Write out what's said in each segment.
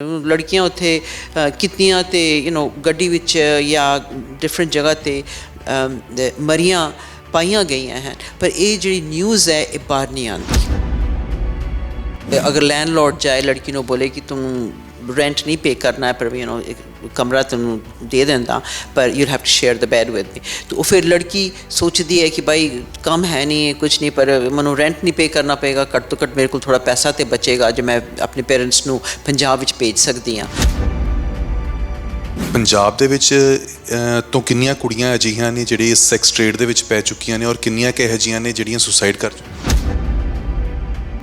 ਲੜਕੀਆਂ ਉੱਥੇ ਅ, ਕਿਤਨੀਆਂ ਤੇ ਯੂ نو ਗੱਡੀ ਵਿੱਚ ਜਾਂ ਡਿਫਰੈਂਟ ਜਗ੍ਹਾ ਤੇ ਅਮ, ਦ- ਮਰੀਆਂ ਪਾਈਆਂ ਗਈਆਂ ਹਨ ਪਰ ਇਹ ਜਿਹੜੀ ਨਿਊਜ਼ ਹੈ ਇਹ ਬਾਹਰ ਨਹੀਂ ਆਉਂਦੀ ਤੇ ਅਗਰ ਲੈਂਡਲੋਰਡ ਜਾਏ ਲੜਕੀ ਨੂੰ ਬੋਲੇ ਕਿ ਤੂੰ ਰੈਂਟ ਨਹੀਂ ਪੇ ਕਰਨਾ ਹੈ ਪਰ ਯੂ نو ਇੱਕ ਕਮਰਾ ਤੈਨੂੰ ਦੇ ਦਿੰਦਾ, ਪਰ you have to share the bed with me ਤਾਂ ਉਹ ਫਿਰ ਲੜਕੀ ਸੋਚਦੀ ਹੈ ਕਿ ਭਾਈ ਕੰਮ ਹੈ ਨਹੀਂ ਕੁਝ ਨਹੀਂ, ਪਰ ਮੈਨੂੰ ਰੈਂਟ ਨਹੀਂ ਪੇ ਕਰਨਾ ਪਏਗਾ, ਘੱਟ ਤੋਂ ਘੱਟ ਮੇਰੇ ਕੋਲ ਥੋੜਾ ਪੈਸਾ ਤੇ ਬਚੇਗਾ ਜੇ ਮੈਂ ਆਪਣੇ ਪੇਰੈਂਟਸ ਨੂੰ ਪੰਜਾਬ ਵਿੱਚ ਭੇਜ ਸਕਦੀ ਹਾਂ। ਪੰਜਾਬ ਦੇ ਵਿੱਚ ਤੋਂ ਕਿੰਨੀਆਂ ਕੁੜੀਆਂ ਅਜਿਹੀਆਂ ਨੇ ਜਿਹੜੀ ਇਸ ਸੈਕਸ ਟ੍ਰੇਡ ਦੇ ਵਿੱਚ ਪੈ ਚੁੱਕੀਆਂ ਨੇ ਔਰ ਕਿੰਨੀਆਂ ਕੁ ਇਹੋ ਜਿਹੀਆਂ ਨੇ ਜਿਹੜੀਆਂ ਸੁਸਾਈਡ ਕਰ ਚੁੱਕੀਆਂ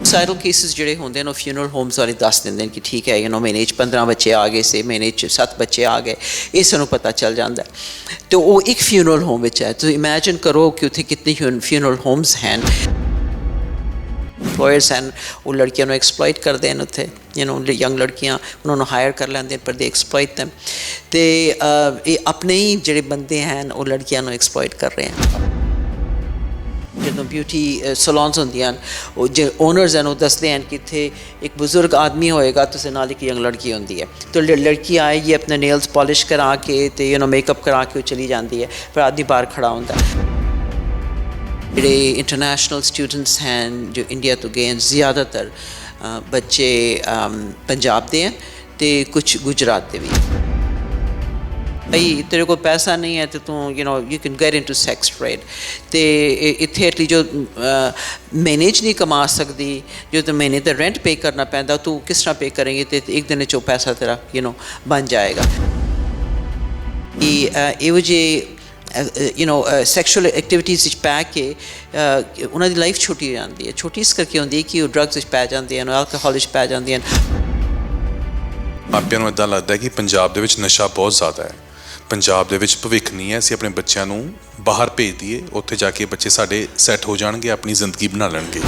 ਸਾਈਰਲ ਕੇਸਿਸ ਜਿਹੜੇ ਹੁੰਦੇ ਨੇ ਉਹ ਫਿਊਨਰਲ ਹੋਮਸ ਵਾਲੇ ਦੱਸ ਦਿੰਦੇ ਨੇ ਕਿ ਠੀਕ ਹੈ ਯੂ نو ਮਹੀਨੇ 'ਚ 15 ਬੱਚੇ ਆ ਗਏ ਸੀ ਮਹੀਨੇ 'ਚ 7 ਬੱਚੇ ਆ ਗਏ ਇਹ ਸਾਨੂੰ ਪਤਾ ਚੱਲ ਜਾਂਦਾ ਹੈ। ਤੇ ਉਹ ਇੱਕ ਫਿਊਨਰਲ ਹੋਮ ਵਿੱਚ ਹੈ ਤੁਸੀਂ ਇਮੇਜਿਨ ਕਰੋ ਕਿ ਉੱਥੇ ਕਿੰਨੇ ਫਿਊਨਰਲ ਹੋਮਸ ਹਨ employers ਹਨ ਉਹ ਲੜਕੀਆਂ ਨੂੰ ਐਕਸਪਲੋਇਟ ਕਰਦੇ ਹਨ ਉੱਥੇ ਯੂ نو ਯੰਗ ਲੜਕੀਆਂ ਉਹਨਾਂ ਨੂੰ ਹਾਇਰ ਕਰ ਲੈਂਦੇ ਹਨ ਪਰ ਦੇ ਐਕਸਪਲੋਇਟ them ਤੇ ਅਹ, ਇਹ ਆਪਣੇ ਹੀ ਜਿਹੜੇ ਬੰਦੇ ਹਨ ਉਹ ਲੜਕੀਆਂ ਨੂੰ ਐਕਸਪਲੋਇਟ ਕਰ ਰਹੇ ਹਨ ਜਦੋਂ ਬਿਊਟੀ ਸਲੂਨਸ ਹੁੰਦੀਆਂ ਹਨ, ਉਹ ਜੇ ਓਨਰਸ ਹਨ, ਉਹ ਦੱਸਦੇ ਹਨ ਕਿ ਇੱਥੇ ਇੱਕ ਬਜ਼ੁਰਗ ਆਦਮੀ ਹੋਏਗਾ ਤੇ ਨਾਲ ਇੱਕ ਯੰਗ ਲੜਕੀ ਹੁੰਦੀ ਹੈ। ਤੇ ਲੜਕੀ ਆਏਗੀ, ਆਪਣੇ ਨੇਲਸ ਪਾਲਿਸ਼ ਕਰਾ ਕੇ ਤੇ ਯੂ نو ਮੇਕਅਪ ਕਰਾ ਕੇ ਉਹ ਚਲੀ ਜਾਂਦੀ ਹੈ ਪਰ ਆਦਮੀ ਬਾਹਰ ਖੜਾ ਹੁੰਦਾ ਜਿਹੜੇ ਇੰਟਰਨੈਸ਼ਨਲ ਸਟੂਡੈਂਟਸ ਹਨ, ਜੋ ਇੰਡੀਆ ਤੋਂ ਗਏ ਹਨ, ਜ਼ਿਆਦਾਤਰ ਬੱਚੇ ਪੰਜਾਬ ਦੇ ਹਨ ਤੇ ਕੁਝ ਗੁਜਰਾਤ ਦੇ ਵੀ ਭਈ ਤੇਰੇ ਕੋਲ ਪੈਸਾ ਨਹੀਂ ਹੈ ਤੇ ਤੂੰ you know you can get into sex trade ਤੇ ਇ- ਇੱਥੇ ਐਟਲੀ ਜੋ ਮੈਨੇਜ ਨਹੀਂ ਕਮਾ ਸਕਦੀ ਜੋ ਤੇ ਮਹੀਨੇ ਦਾ ਰੈਂਟ ਪੇ ਕਰਨਾ ਪੈਂਦਾ ਤੂੰ ਕਿਸ ਤਰ੍ਹਾਂ ਪੇ ਕਰੇਂਗੇ ਤੇ ਇੱਕ ਦਿਨ ਚ ਉਹ ਪੈਸਾ ਤੇਰਾ ਯੂ نو ਬਣ ਜਾਏਗਾ ਕਿ ਅ, ਇਹੋ ਜਿਹੇ ਯੂ نو ਸੈਕਸ਼ੂਅਲ ਐਕਟੀਵਿਟੀਜ਼ ਵਿੱਚ ਪੈ ਕੇ ਅ, ਉਹਨਾਂ ਦੀ ਲਾਈਫ ਛੋਟੀ ਹੋ ਜਾਂਦੀ ਹੈ ਛੋਟੀ ਇਸ ਕਰਕੇ ਹੁੰਦੀ ਹੈ ਕਿ ਉਹ ਡਰੱਗਸ ਵਿੱਚ ਪੈ ਜਾਂਦੇ ਹਨ ਐਲਕੋਹਲ ਵਿੱਚ ਪੈ ਜਾਂਦੇ ਹਨ ਮਾਪਿਆਂ ਨੂੰ ਇਦਾਂ ਲੱਗਦਾ ਹੈ ਕਿ ਪੰਜਾਬ ਦੇ ਵਿੱਚ ਨਸ਼ਾ ਬਹੁਤ ਜ਼ਿਆਦਾ ਹੈ ਪੰਜਾਬ ਦੇ ਵਿੱਚ ਭਵਿੱਖ ਨਹੀਂ ਹੈ ਅਸੀਂ ਆਪਣੇ ਬੱਚਿਆਂ ਨੂੰ ਬਾਹਰ ਭੇਜ ਦਈਏ ਉੱਥੇ ਜਾ ਕੇ ਬੱਚੇ ਸਾਡੇ ਸੈੱਟ ਹੋ ਜਾਣਗੇ ਆਪਣੀ ਜ਼ਿੰਦਗੀ ਬਣਾ ਲੈਣਗੇ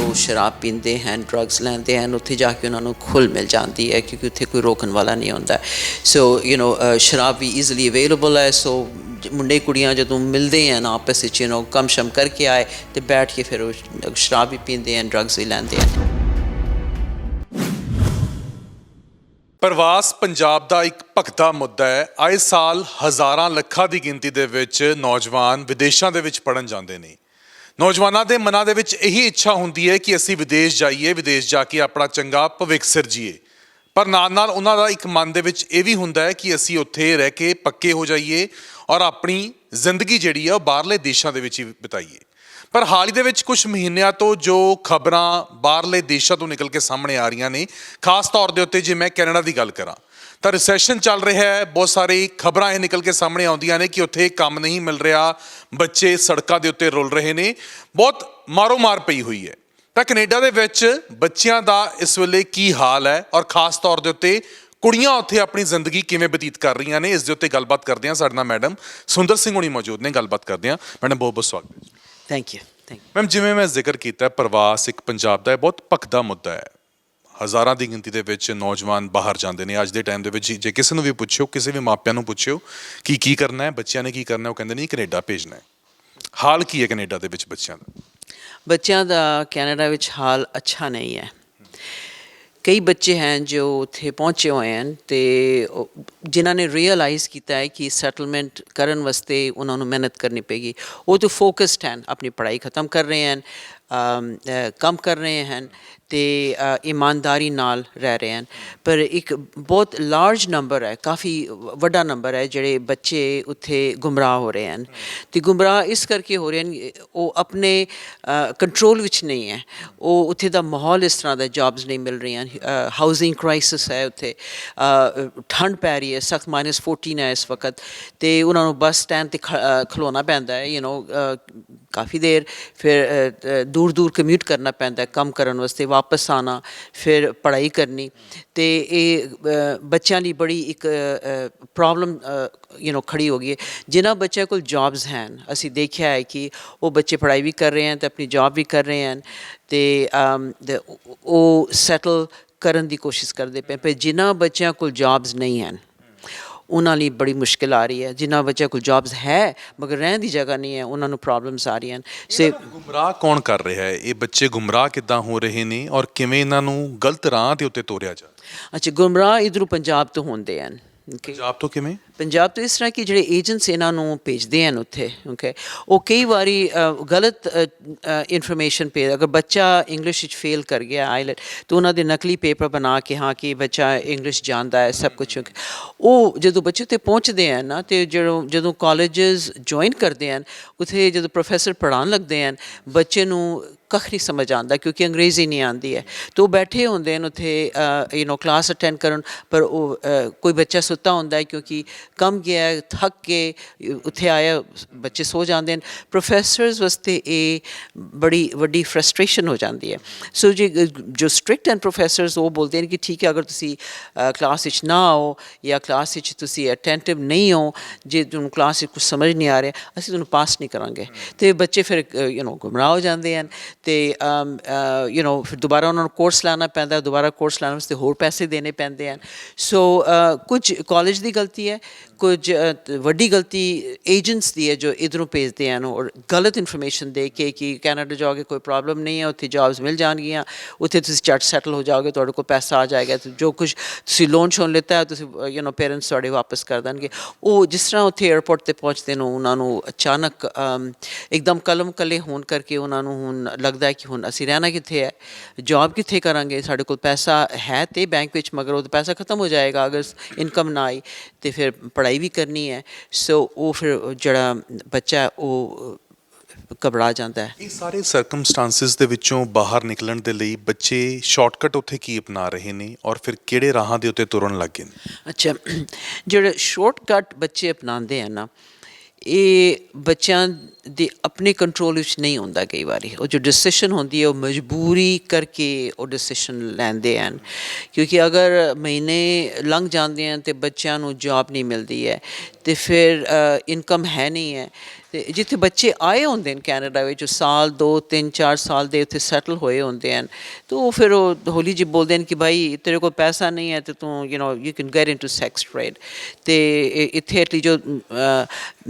ਉਹ ਸ਼ਰਾਬ ਪੀਂਦੇ ਹਨ ਡਰੱਗਸ ਲੈਂਦੇ ਹਨ ਉੱਥੇ ਜਾ ਕੇ ਉਹਨਾਂ ਨੂੰ ਖੁੱਲ ਮਿਲ ਜਾਂਦੀ ਹੈ ਕਿਉਂਕਿ ਉੱਥੇ ਕੋਈ ਰੋਕਣ ਵਾਲਾ ਨਹੀਂ ਹੁੰਦਾ ਸੋ ਯੂ نو ਸ਼ਰਾਬ ਵੀ ਈਜ਼ੀਲੀ ਅਵੇਲੇਬਲ ਹੈ ਸੋ ਜ- ਮੁੰਡੇ ਕੁੜੀਆਂ ਜਦੋਂ ਮਿਲਦੇ ਹਨ ਆਪਸ ਵਿੱਚ ਯੂ نو ਕਮ ਸ਼ਮ ਕਰਕੇ ਆਏ ਤੇ ਬੈਠ ਕੇ ਫਿਰ ਉਹ ਸ਼ਰਾਬ ਵੀ ਪੀਂਦੇ ਹਨ ਡਰੱਗਸ ਵੀ ਲੈਂਦੇ ਹਨ ਪ੍ਰਵਾਸ ਪੰਜਾਬ ਦਾ ਇੱਕ ਭਖਦਾ ਮੁੱਦਾ ਹੈ। ਆਏ ਸਾਲ ਹਜ਼ਾਰਾਂ ਲੱਖਾਂ ਦੀ ਗਿਣਤੀ ਦੇ ਵਿੱਚ ਨੌਜਵਾਨ ਵਿਦੇਸ਼ਾਂ ਦੇ ਵਿੱਚ ਪੜਨ ਜਾਂਦੇ ਨੇ। ਨੌਜਵਾਨਾਂ ਦੇ ਮਨਾਂ ਦੇ ਵਿੱਚ ਇਹੀ ਇੱਛਾ ਹੁੰਦੀ ਹੈ ਕਿ ਅਸੀਂ ਵਿਦੇਸ਼ ਜਾਈਏ, ਵਿਦੇਸ਼ ਜਾ ਕੇ ਆਪਣਾ ਚੰਗਾ ਭਵਿੱਖ ਸਿਰਜੀਏ। ਪਰ ਨਾਲ ਨਾਲ ਉਹਨਾਂ ਦਾ ਇੱਕ ਮਨ ਦੇ ਵਿੱਚ ਇਹ ਵੀ ਹੁੰਦਾ ਹੈ ਕਿ ਅਸੀਂ ਉੱਥੇ ਰਹਿ ਕੇ ਪੱਕੇ ਹੋ ਜਾਈਏ ਔਰ ਆਪਣੀ ਜ਼ਿੰਦਗੀ ਜਿਹੜੀ ਆ ਉਹ ਬਾਹਰਲੇ ਦੇਸ਼ਾਂ ਦੇ ਵਿੱਚ ਹੀ ਬਿਤਾਈਏ। ਪਰ ਹਾਲ ਹੀ ਦੇ ਵਿੱਚ ਕੁਝ ਮਹੀਨਿਆਂ ਤੋਂ ਜੋ ਖਬਰਾਂ ਬਾਹਰਲੇ ਦੇਸ਼ਾਂ ਤੋਂ ਨਿਕਲ ਕੇ ਸਾਹਮਣੇ ਆ ਰਹੀਆਂ ਨੇ, ਖਾਸ ਤੌਰ ਦੇ ਉੱਤੇ ਜੇ ਮੈਂ ਕੈਨੇਡਾ ਦੀ ਗੱਲ ਕਰਾਂ, ਤਾਂ ਰਿਸੈਸ਼ਨ ਚੱਲ ਰਿਹਾ ਹੈ, ਬਹੁਤ ਸਾਰੀ ਖਬਰਾਂ ਇਹ ਨਿਕਲ ਕੇ ਸਾਹਮਣੇ ਆਉਂਦੀਆਂ ਨੇ ਕਿ ਉੱਥੇ ਕੰਮ ਨਹੀਂ ਮਿਲ ਰਿਹਾ, ਬੱਚੇ ਸੜਕਾਂ ਦੇ ਉੱਤੇ ਰੁਲ ਰਹੇ ਨੇ, ਬਹੁਤ ਮਾਰੋ ਮਾਰ ਪਈ ਹੋਈ ਹੈ। ਤਾਂ ਕੈਨੇਡਾ ਦੇ ਵਿੱਚ ਬੱਚਿਆਂ ਦਾ ਇਸ ਵੇਲੇ ਕੀ ਹਾਲ ਹੈ ਔਰ ਖਾਸ ਤੌਰ ਦੇ ਉੱਤੇ ਕੁੜੀਆਂ ਉੱਥੇ ਆਪਣੀ ਜ਼ਿੰਦਗੀ ਕਿਵੇਂ ਬਤੀਤ ਕਰ ਰਹੀਆਂ ਨੇ, ਇਸ ਦੇ ਉੱਤੇ ਗੱਲਬਾਤ ਕਰਦੇ ਹਾਂ ਸਾਡੇ ਨਾਲ ਮੈਡਮ ਸੁੰਦਰ ਸਿੰਘ ਹੁਣੀ ਮੌਜੂਦ ਨੇ, ਗੱਲਬਾਤ ਕਰਦੇ ਹਾਂ। ਮੈਡਮ ਬਹੁਤ ਬਹੁਤ ਸਵਾਗਤ ਹੈ ਥੈਂਕ ਯੂ ਥੈਂਕ ਮੈਮ ਜਿਵੇਂ ਮੈਂ ਜ਼ਿਕਰ ਕੀਤਾ ਪ੍ਰਵਾਸ ਇੱਕ ਪੰਜਾਬ ਦਾ ਇਹ ਬਹੁਤ ਭਖਦਾ ਮੁੱਦਾ ਹੈ। ਹਜ਼ਾਰਾਂ ਦੀ ਗਿਣਤੀ ਦੇ ਵਿੱਚ ਨੌਜਵਾਨ ਬਾਹਰ ਜਾਂਦੇ ਨੇ। ਅੱਜ ਦੇ ਟਾਈਮ ਦੇ ਵਿੱਚ ਜੇ ਕਿਸੇ ਨੂੰ ਵੀ ਪੁੱਛਿਓ ਕਿਸੇ ਵੀ ਮਾਪਿਆਂ ਨੂੰ ਪੁੱਛਿਓ ਕਿ ਕੀ ਕਰਨਾ ਹੈ ਬੱਚਿਆਂ ਨੇ ਕੀ ਕਰਨਾ ਉਹ ਕਹਿੰਦੇ ਨੇ ਕੈਨੇਡਾ ਭੇਜਣਾ ਹੈ। ਹਾਲ ਕੀ ਹੈ ਕੈਨੇਡਾ ਦੇ ਵਿੱਚ ਬੱਚਿਆਂ ਦਾ? ਬੱਚਿਆਂ ਦਾ ਕੈਨੇਡਾ ਵਿੱਚ ਹਾਲ ਅੱਛਾ ਨਹੀਂ ਹੈ। ਕਈ ਬੱਚੇ ਹਨ ਜੋ ਉੱਥੇ ਪਹੁੰਚੇ ਹੋਏ ਹਨ ਤੇ ਉਹ- ਜਿਨ੍ਹਾਂ ਨੇ ਰੀਅਲਾਈਜ਼ ਕੀਤਾ ਹੈ ਕਿ ਸੈਟਲਮੈਂਟ ਕਰਨ ਵਾਸਤੇ ਉਹਨਾਂ ਨੂੰ ਮਿਹਨਤ ਕਰਨੀ ਪਏਗੀ। ਉਹ ਤਾਂ ਫੋਕਸਡ ਹਨ, ਆਪਣੀ ਪੜ੍ਹਾਈ ਖਤਮ ਕਰ ਰਹੇ ਹਨ। ਕੰਮ ਕਰ ਰਹੇ ਹਨ ਤੇ ਇਮਾਨਦਾਰੀ ਨਾਲ ਰਹਿ ਰਹੇ ਹਨ। ਪਰ ਇੱਕ ਬਹੁਤ ਲਾਰਜ ਨੰਬਰ ਹੈ, ਕਾਫੀ ਵੱਡਾ ਨੰਬਰ ਹੈ ਜਿਹੜੇ ਬੱਚੇ ਉੱਥੇ ਗੁੰਮਰਾਹ ਹੋ ਰਹੇ ਹਨ। ਤੇ ਗੁੰਮਰਾਹ ਇਸ ਕਰਕੇ ਹੋ ਰਹੇ ਹਨ, ਉਹ ਆਪਣੇ ਕੰਟਰੋਲ ਵਿੱਚ ਨਹੀਂ ਹੈ। ਉਹ ਉੱਥੇ ਦਾ ਮਾਹੌਲ ਇਸ ਤਰ੍ਹਾਂ ਦਾ ਜੌਬਸ ਨਹੀਂ ਮਿਲ ਰਹੀਆਂ ਹਾਊਸਿੰਗ ਕ੍ਰਾਈਸਿਸ ਹੈ ਉੱਥੇ। ਠੰਡ ਪੈ ਰਹੀ ਹੈ, ਸਖਤ -14 ਹੈ ਇਸ ਵਕਤ। ਤੇ ਉਹਨਾਂ ਨੂੰ ਬੱਸ ਸਟੈਂਡ ਤੇ ਖ- ਖਲੋਣਾ ਪੈਂਦਾ ਹੈ ਯੂ نو ਕਾਫੀ ਦੇਰ, ਫਿਰ ਦੂਰ ਦੂਰ ਕਮਿਊਟ ਕਰਨਾ ਪੈਂਦਾ ਕੰਮ ਕਰਨ ਵਾਸਤੇ ਵਾਪਸ ਆਣਾ, ਫਿਰ ਪੜ੍ਹਾਈ ਕਰਨੀ। ਤੇ ਇਹ ਬੱਚਿਆਂ ਲਈ ਬੜੀ ਇੱਕ ਪ੍ਰੋਬਲਮ ਯੂ نو ਖੜੀ ਹੋ ਗਈ ਹੈ। ਜਿਨ੍ਹਾਂ ਬੱਚਿਆਂ ਕੋਲ ਜੌਬਸ ਹਨ, ਅਸੀਂ ਦੇਖਿਆ ਹੈ ਕਿ ਉਹ ਬੱਚੇ ਪੜ੍ਹਾਈ ਵੀ ਕਰ ਰਹੇ ਹਨ ਤੇ ਆਪਣੀ ਜੌਬ ਵੀ ਕਰ ਰਹੇ ਹਨ ਤੇ ਉਹ ਸੈਟਲ ਕਰਨ ਦੀ ਕੋਸ਼ਿਸ਼ ਕਰਦੇ ਪਏ ਪਰ ਜਿਨ੍ਹਾਂ ਬੱਚਿਆਂ ਕੋਲ ਜੌਬਸ ਨਹੀਂ ਹਨ ਉਹਨਾਂ ਲਈ ਬੜੀ ਮੁਸ਼ਕਿਲ ਆ ਰਹੀ ਹੈ ਜਿਨ੍ਹਾਂ ਬੱਚਿਆਂ ਕੋਲ ਜੌਬਸ ਹੈ ਮਗਰ ਰਹਿਣ ਦੀ ਜਗ੍ਹਾ ਨਹੀਂ ਹੈ ਉਹਨਾਂ ਨੂੰ ਪ੍ਰੋਬਲਮਸ ਆ ਰਹੀਆਂ ਸੇ ਗੁੰਮਰਾਹ ਕੌਣ ਕਰ ਰਿਹਾ ਹੈ? ਇਹ ਬੱਚੇ ਗੁੰਮਰਾਹ ਕਿੱਦਾਂ ਹੋ ਰਹੇ ਨੇ ਔਰ ਕਿਵੇਂ ਇਹਨਾਂ ਨੂੰ ਗਲਤ ਰਾਹ ਦੇ ਉੱਤੇ ਤੋਰਿਆ ਜਾ ਅੱਛਾ ਗੁੰਮਰਾਹ ਇਧਰੋਂ ਪੰਜਾਬ ਤੋਂ ਹੁੰਦੇ ਹਨ? ਪੰਜਾਬ ਤੋਂ ਕਿਵੇਂ? ਪੰਜਾਬ ਤੋਂ ਇਸ ਤਰ੍ਹਾਂ ਕਿ ਜਿਹੜੇ ਏਜੰਟਸ ਇਹਨਾਂ ਨੂੰ ਭੇਜਦੇ ਹਨ ਉੱਥੇ ਓਕੇ ਉਹ ਕਈ ਵਾਰੀ ਗਲਤ ਇਨਫੋਰਮੇਸ਼ਨ ਭੇਜ, ਅਗਰ ਬੱਚਾ ਇੰਗਲਿਸ਼ ਵਿੱਚ ਫੇਲ ਕਰ ਗਿਆ ਆਈਲੈਟ ਤਾਂ ਉਹਨਾਂ ਦੇ ਨਕਲੀ ਪੇਪਰ ਬਣਾ ਕੇ, ਹਾਂ, ਕਿ ਬੱਚਾ ਇੰਗਲਿਸ਼ ਜਾਣਦਾ ਹੈ, ਸਭ ਕੁਝ ਉਹ ਜਦੋਂ ਬੱਚੇ ਉੱਤੇ ਪਹੁੰਚਦੇ ਹਨ ਨਾ, ਤੇ ਜਦੋਂ ਜਦੋਂ ਕਾਲਜਸ ਜੁਆਇਨ ਕਰਦੇ ਹਨ, ਉੱਥੇ ਜਦੋਂ ਪ੍ਰੋਫੈਸਰ ਪੜ੍ਹਾਉਣ ਲੱਗਦੇ ਹਨ, ਬੱਚੇ ਨੂੰ ਕੱਖ ਨਹੀਂ ਸਮਝ ਆਉਂਦਾ, ਕਿਉਂਕਿ ਅੰਗਰੇਜ਼ੀ ਨਹੀਂ ਆਉਂਦੀ ਹੈ। ਤਾਂ ਉਹ ਬੈਠੇ ਹੁੰਦੇ ਨੇ ਉੱਥੇ ਯੂ نو ਕਲਾਸ ਅਟੈਂਡ ਕਰਨ, ਪਰ ਉਹ ਕੋਈ ਬੱਚਾ ਸੁੱਤਾ ਹੁੰਦਾ ਹੈ, ਕਿਉਂਕਿ ਕੰਮ ਗਿਆ ਹੈ, ਥੱਕ ਕੇ ਉੱਥੇ ਆਇਆ ਬੱਚੇ ਸੋ ਜਾਂਦੇ ਨੇ ਪ੍ਰੋਫੈਸਰਸ ਵਾਸਤੇ ਇਹ ਬੜੀ ਵੱਡੀ ਫਰਸਟ੍ਰੇਸ਼ਨ ਹੋ ਜਾਂਦੀ ਹੈ ਸੋ ਜੀ ਜੋ ਸਟ੍ਰਿਕਟ ਐਂਡ ਪ੍ਰੋਫੈਸਰਸ ਉਹ ਬੋਲਦੇ ਨੇ ਕਿ ਠੀਕ ਹੈ ਅਗਰ ਤੁਸੀਂ ਕਲਾਸ ਵਿੱਚ ਨਾ ਆਓ ਜਾਂ ਕਲਾਸ ਵਿੱਚ ਤੁਸੀਂ ਅਟੈਂਟਿਵ ਨਹੀਂ ਹੋ ਜੇ ਤੁਹਾਨੂੰ ਕਲਾਸ ਵਿੱਚ ਕੁਝ ਸਮਝ ਨਹੀਂ ਆ ਰਿਹਾ ਅਸੀਂ ਤੁਹਾਨੂੰ ਪਾਸ ਨਹੀਂ ਕਰਾਂਗੇ ਤੇ ਬੱਚੇ ਫਿਰ ਯੂ نو ਗੁੰਮਰਾਹ ਹੋ ਜਾਂਦੇ ਹਨ ਤੇ ਯੂ نو ਫਿਰ ਦੁਬਾਰਾ ਉਹਨਾਂ ਨੂੰ ਕੋਰਸ ਲਾਣਾ ਪੈਂਦਾ ਦੁਬਾਰਾ ਕੋਰਸ ਲਾਉਣ ਵਾਸਤੇ ਹੋਰ ਪੈਸੇ ਦੇਣੇ ਪੈਂਦੇ ਹਨ ਸੋ ਕੁਝ ਕਾਲਜ ਦੀ ਗਲਤੀ ਹੈ ਕੁਝ ਵੱਡੀ ਗਲਤੀ ਏਜੰਟਸ ਦੀ ਹੈ ਜੋ ਇਧਰੋਂ ਭੇਜਦੇ ਹਨ ਔਰ ਗਲਤ ਇਨਫੋਰਮੇਸ਼ਨ ਦੇ ਕੇ ਕਿ ਕੈਨੇਡਾ ਜਾਓਗੇ ਕੋਈ ਪ੍ਰੋਬਲਮ ਨਹੀਂ ਹੈ, ਉੱਥੇ ਜੌਬਸ ਮਿਲ ਜਾਣਗੀਆਂ, ਉੱਥੇ ਤੁਸੀਂ ਚਟ ਸੈਟਲ ਹੋ ਜਾਓਗੇ, ਤੁਹਾਡੇ ਕੋਲ ਪੈਸਾ ਆ ਜਾਏਗਾ ਜੋ ਕੁਝ ਤੁਸੀਂ ਲੋਨ ਛੋਣ ਲਿੱਤਾ ਹੈ ਤੁਸੀਂ ਯੂ نو ਪੇਰੈਂਟਸ ਤੁਹਾਡੇ ਵਾਪਸ ਕਰ ਦੇਣਗੇ। ਉਹ ਜਿਸ ਤਰ੍ਹਾਂ ਉੱਥੇ 에어ਪੋਰਟ ਤੇ ਪਹੁੰਚਦੇ ਨੂੰ, ਉਹਨਾਂ ਨੂੰ ਅਚਾਨਕ ਇੱਕਦਮ ਕਲਮ ਕਲੇ ਹੋਣ ਕਰਕੇ ਉਹਨਾਂ ਨੂੰ ਹੁਣ ਲੱਗਦਾ ਹੈ ਕਿ ਹੁਣ ਅਸੀਂ ਰਹਿਣਾ ਕਿੱਥੇ ਹੈ ਜੌਬ ਕਿੱਥੇ ਕਰਾਂਗੇ, ਸਾਡੇ ਕੋਲ ਪੈਸਾ ਹੈ ਤੇ ਬੈਂਕ ਵਿੱਚ, ਮਗਰ ਉਹ ਪੈਸਾ ਖਤਮ ਹੋ ਜਾਏਗਾ, ਅਗਰ ਇਨਕਮ ਨਾ ਆਈ, ਤੇ ਫਿਰ ਪੜ੍ਹਾਈ ਵੀ ਕਰਨੀ ਹੈ ਸੋ ਉਹ ਫਿਰ ਜਿਹੜਾ ਬੱਚਾ ਉਹ ਘਬਰਾ ਜਾਂਦਾ ਹੈ। ਇਹ ਸਾਰੇ ਸਰਕਮਸਟੈਂਸਸ ਦੇ ਵਿੱਚੋਂ ਬਾਹਰ ਨਿਕਲਣ ਦੇ ਲਈ ਬੱਚੇ ਸ਼ਾਰਟਕਟ ਉੱਥੇ ਕੀ ਅਪਣਾ ਰਹੇ ਨੇ ਔਰ ਫਿਰ ਕਿਹੜੇ ਰਾਹਾਂ ਦੇ ਉੱਤੇ ਤੁਰਨ ਲੱਗੇ ਨੇ? ਅੱਛਾ ਜਿਹੜੇ ਸ਼ਾਰਟਕਟ ਬੱਚੇ ਅਪਣਾਉਂਦੇ ਆ ਨਾ ਇਹ ਬੱਚਿਆਂ ਦੇ ਆਪਣੇ ਕੰਟਰੋਲ ਵਿੱਚ ਨਹੀਂ ਹੁੰਦਾ ਕਈ ਵਾਰੀ। ਉਹ ਜੋ ਡਿਸੀਜਨ ਹੁੰਦੀ ਹੈ, ਉਹ ਮਜਬੂਰੀ ਕਰਕੇ ਉਹ ਡਿਸੀਜਨ ਲੈਂਦੇ ਹਨ। ਕਿਉਂਕਿ ਅਗਰ ਮਹੀਨੇ ਲੰਘ ਜਾਂਦੇ ਹਨ ਤੇ ਬੱਚਿਆਂ ਨੂੰ ਜੌਬ ਨਹੀਂ ਮਿਲਦੀ ਹੈ, ਤੇ ਫਿਰ ਇਨਕਮ ਹੈ ਨਹੀਂ ਹੈ ਤੇ ਜਿੱਥੇ ਬੱਚੇ ਆਏ ਹੁੰਦੇ ਨੇ ਕੈਨੇਡਾ ਵਿੱਚ ਉਹ ਸਾਲ 2 3 4 ਸਾਲ ਦੇ ਉੱਥੇ ਸੈਟਲ ਹੋਏ ਹੁੰਦੇ ਹਨ ਤਾਂ ਉਹ ਫਿਰ ਉਹ ਹੋਲੀ ਜੀ ਬੋਲਦੇ ਨੇ ਕਿ ਭਾਈ ਤੇਰੇ ਕੋਲ ਪੈਸਾ ਨਹੀਂ ਹੈ ਤੇ ਤੂੰ you know you can get into sex trade ਤੇ ਇ- ਇੱਥੇ ਐਟਲੀ ਜੋ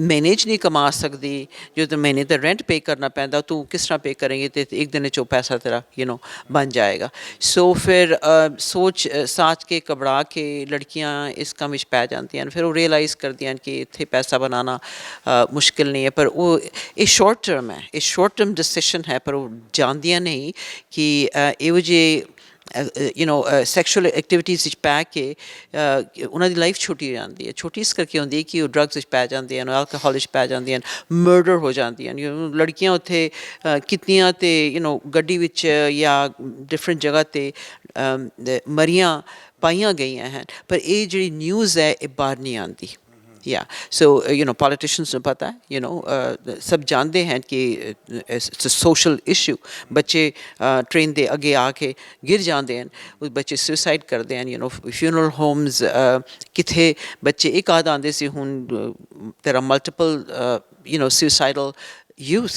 ਮੈਨੇਜ ਨਹੀਂ ਕਮਾ ਸਕਦੀ ਜੋ ਤੇ ਮਹੀਨੇ ਦਾ ਰੈਂਟ ਪੇ ਕਰਨਾ ਪੈਂਦਾ ਤੂੰ ਕਿਸ ਤਰ੍ਹਾਂ ਪੇ ਕਰੇਂਗੇ ਤੇ ਇੱਕ ਦਿਨ ਚ ਉਹ ਪੈਸਾ ਤੇਰਾ ਯੂ نو ਬਣ ਜਾਏਗਾ ਸੋ ਫਿਰ ਅ, ਸੋਚ ਅ, ਸਾਚ ਕੇ ਘਬਰਾ ਕੇ ਲੜਕੀਆਂ ਇਸ ਕੰਮ ਵਿੱਚ ਪੈ ਜਾਂਦੀਆਂ ਹਨ ਫਿਰ ਉਹ ਰੀਅਲਾਈਜ਼ ਕਰਦੀਆਂ ਹਨ ਕਿ ਇੱਥੇ ਪੈਸਾ ਬਣਾਉਣਾ ਅ, ਮੁਸ਼ਕਿਲ ਨਹੀਂ ਹੈ ਪਰ ਉਹ ਇਹ ਸ਼ਾਰਟ ਟਰਮ ਹੈ ਇਹ ਸ਼ਾਰਟ ਟਰਮ ਡਿਸੀਜਨ ਹੈ ਪਰ ਉਹ ਜਾਣਦੀਆਂ ਨਹੀਂ ਕਿ ਅ, ਇਹੋ ਜਿਹੇ ਯੂ نو ਸੈਕਸ਼ੂਅਲ ਐਕਟੀਵਿਟੀਜ਼ ਵਿੱਚ ਪੈ ਕੇ ਅ, ਉਹਨਾਂ ਦੀ ਲਾਈਫ ਛੋਟੀ ਹੋ ਜਾਂਦੀ ਹੈ ਛੋਟੀ ਇਸ ਕਰਕੇ ਹੁੰਦੀ ਹੈ ਕਿ ਉਹ ਡਰੱਗਸ ਵਿੱਚ ਪੈ ਜਾਂਦੀਆਂ ਹਨ ਐਲਕੋਹਲ ਵਿੱਚ ਪੈ ਜਾਂਦੀਆਂ ਹਨ ਮਰਡਰ ਹੋ ਜਾਂਦੀਆਂ ਹਨ You know, ਲੜਕੀਆਂ ਉੱਥੇ ਅ, ਕਿਤਨੀਆਂ ਤੇ ਯੂ نو ਗੱਡੀ ਵਿੱਚ ਜਾਂ ਡਿਫਰੈਂਟ ਜਗ੍ਹਾ ਤੇ ਅਮ, ਦ- ਮਰੀਆਂ ਪਾਈਆਂ ਗਈਆਂ ਹਨ ਪਰ ਇਹ ਜਿਹੜੀ ਨਿਊਜ਼ ਹੈ ਇਹ ਬਾਹਰ ਨਹੀਂ ਆਉਂਦੀ या सो यू नो पॉलिटिशियंस को पता है यू नो सब जानते हैं कि इट्स सोशल इशू बच्चे ट्रेन ਦੇ ਅੱਗੇ ਆ ਕੇ ਗਿਰ ਜਾਂਦੇ ਹਨ ਉਹ ਬੱਚੇ ਸੁਸਾਈਡ ਕਰਦੇ ਹਨ ਯੂ ਨੋ ਫਿਊਨਰਲ ਹੋਮਸ ਕਿਥੇ ਬੱਚੇ ਇੱਕ ਆਦ ਆਉਂਦੇ ਸੀ ਹੁਣ ਤੇਰਾ multiple you know suicidal youth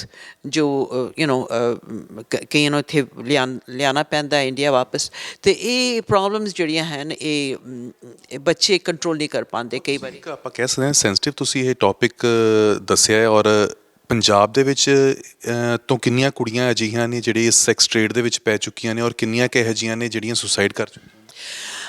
ਜੋ ਯੂ نو ਕਈਆਂ ਨੂੰ ਇੱਥੇ ਲਿਆਉਣਾ ਪੈਂਦਾ ਇੰਡੀਆ ਵਾਪਸ ਤੇ ਇਹ ਪ੍ਰੋਬਲਮਸ ਜਿਹੜੀਆਂ ਹਨ ਇਹ ਬੱਚੇ ਕੰਟਰੋਲ ਨਹੀਂ ਕਰ ਪਾਉਂਦੇ ਕਈ ਵਾਰੀ। ਆਪਾਂ ਕਹਿ ਸਕਦੇ ਹਾਂ ਸੈਂਸਿਟਿਵ ਤੁਸੀਂ ਇਹ ਟੌਪਿਕ ਦੱਸਿਆ ਹੈ ਔਰ ਪੰਜਾਬ ਦੇ ਵਿੱਚ ਤੋਂ ਕਿੰਨੀਆਂ ਕੁੜੀਆਂ ਅਜਿਹੀਆਂ ਨੇ ਜਿਹੜੇ ਇਸ ਸੈਕਸ ਟ੍ਰੇਡ ਦੇ ਵਿੱਚ ਪੈ ਚੁੱਕੀਆਂ ਨੇ ਔਰ ਕਿੰਨੀਆਂ ਕੁ ਇਹੋ ਜਿਹੀਆਂ ਨੇ ਜਿਹੜੀਆਂ ਸੁਸਾਈਡ ਕਰ ਚੁੱਕੀਆਂ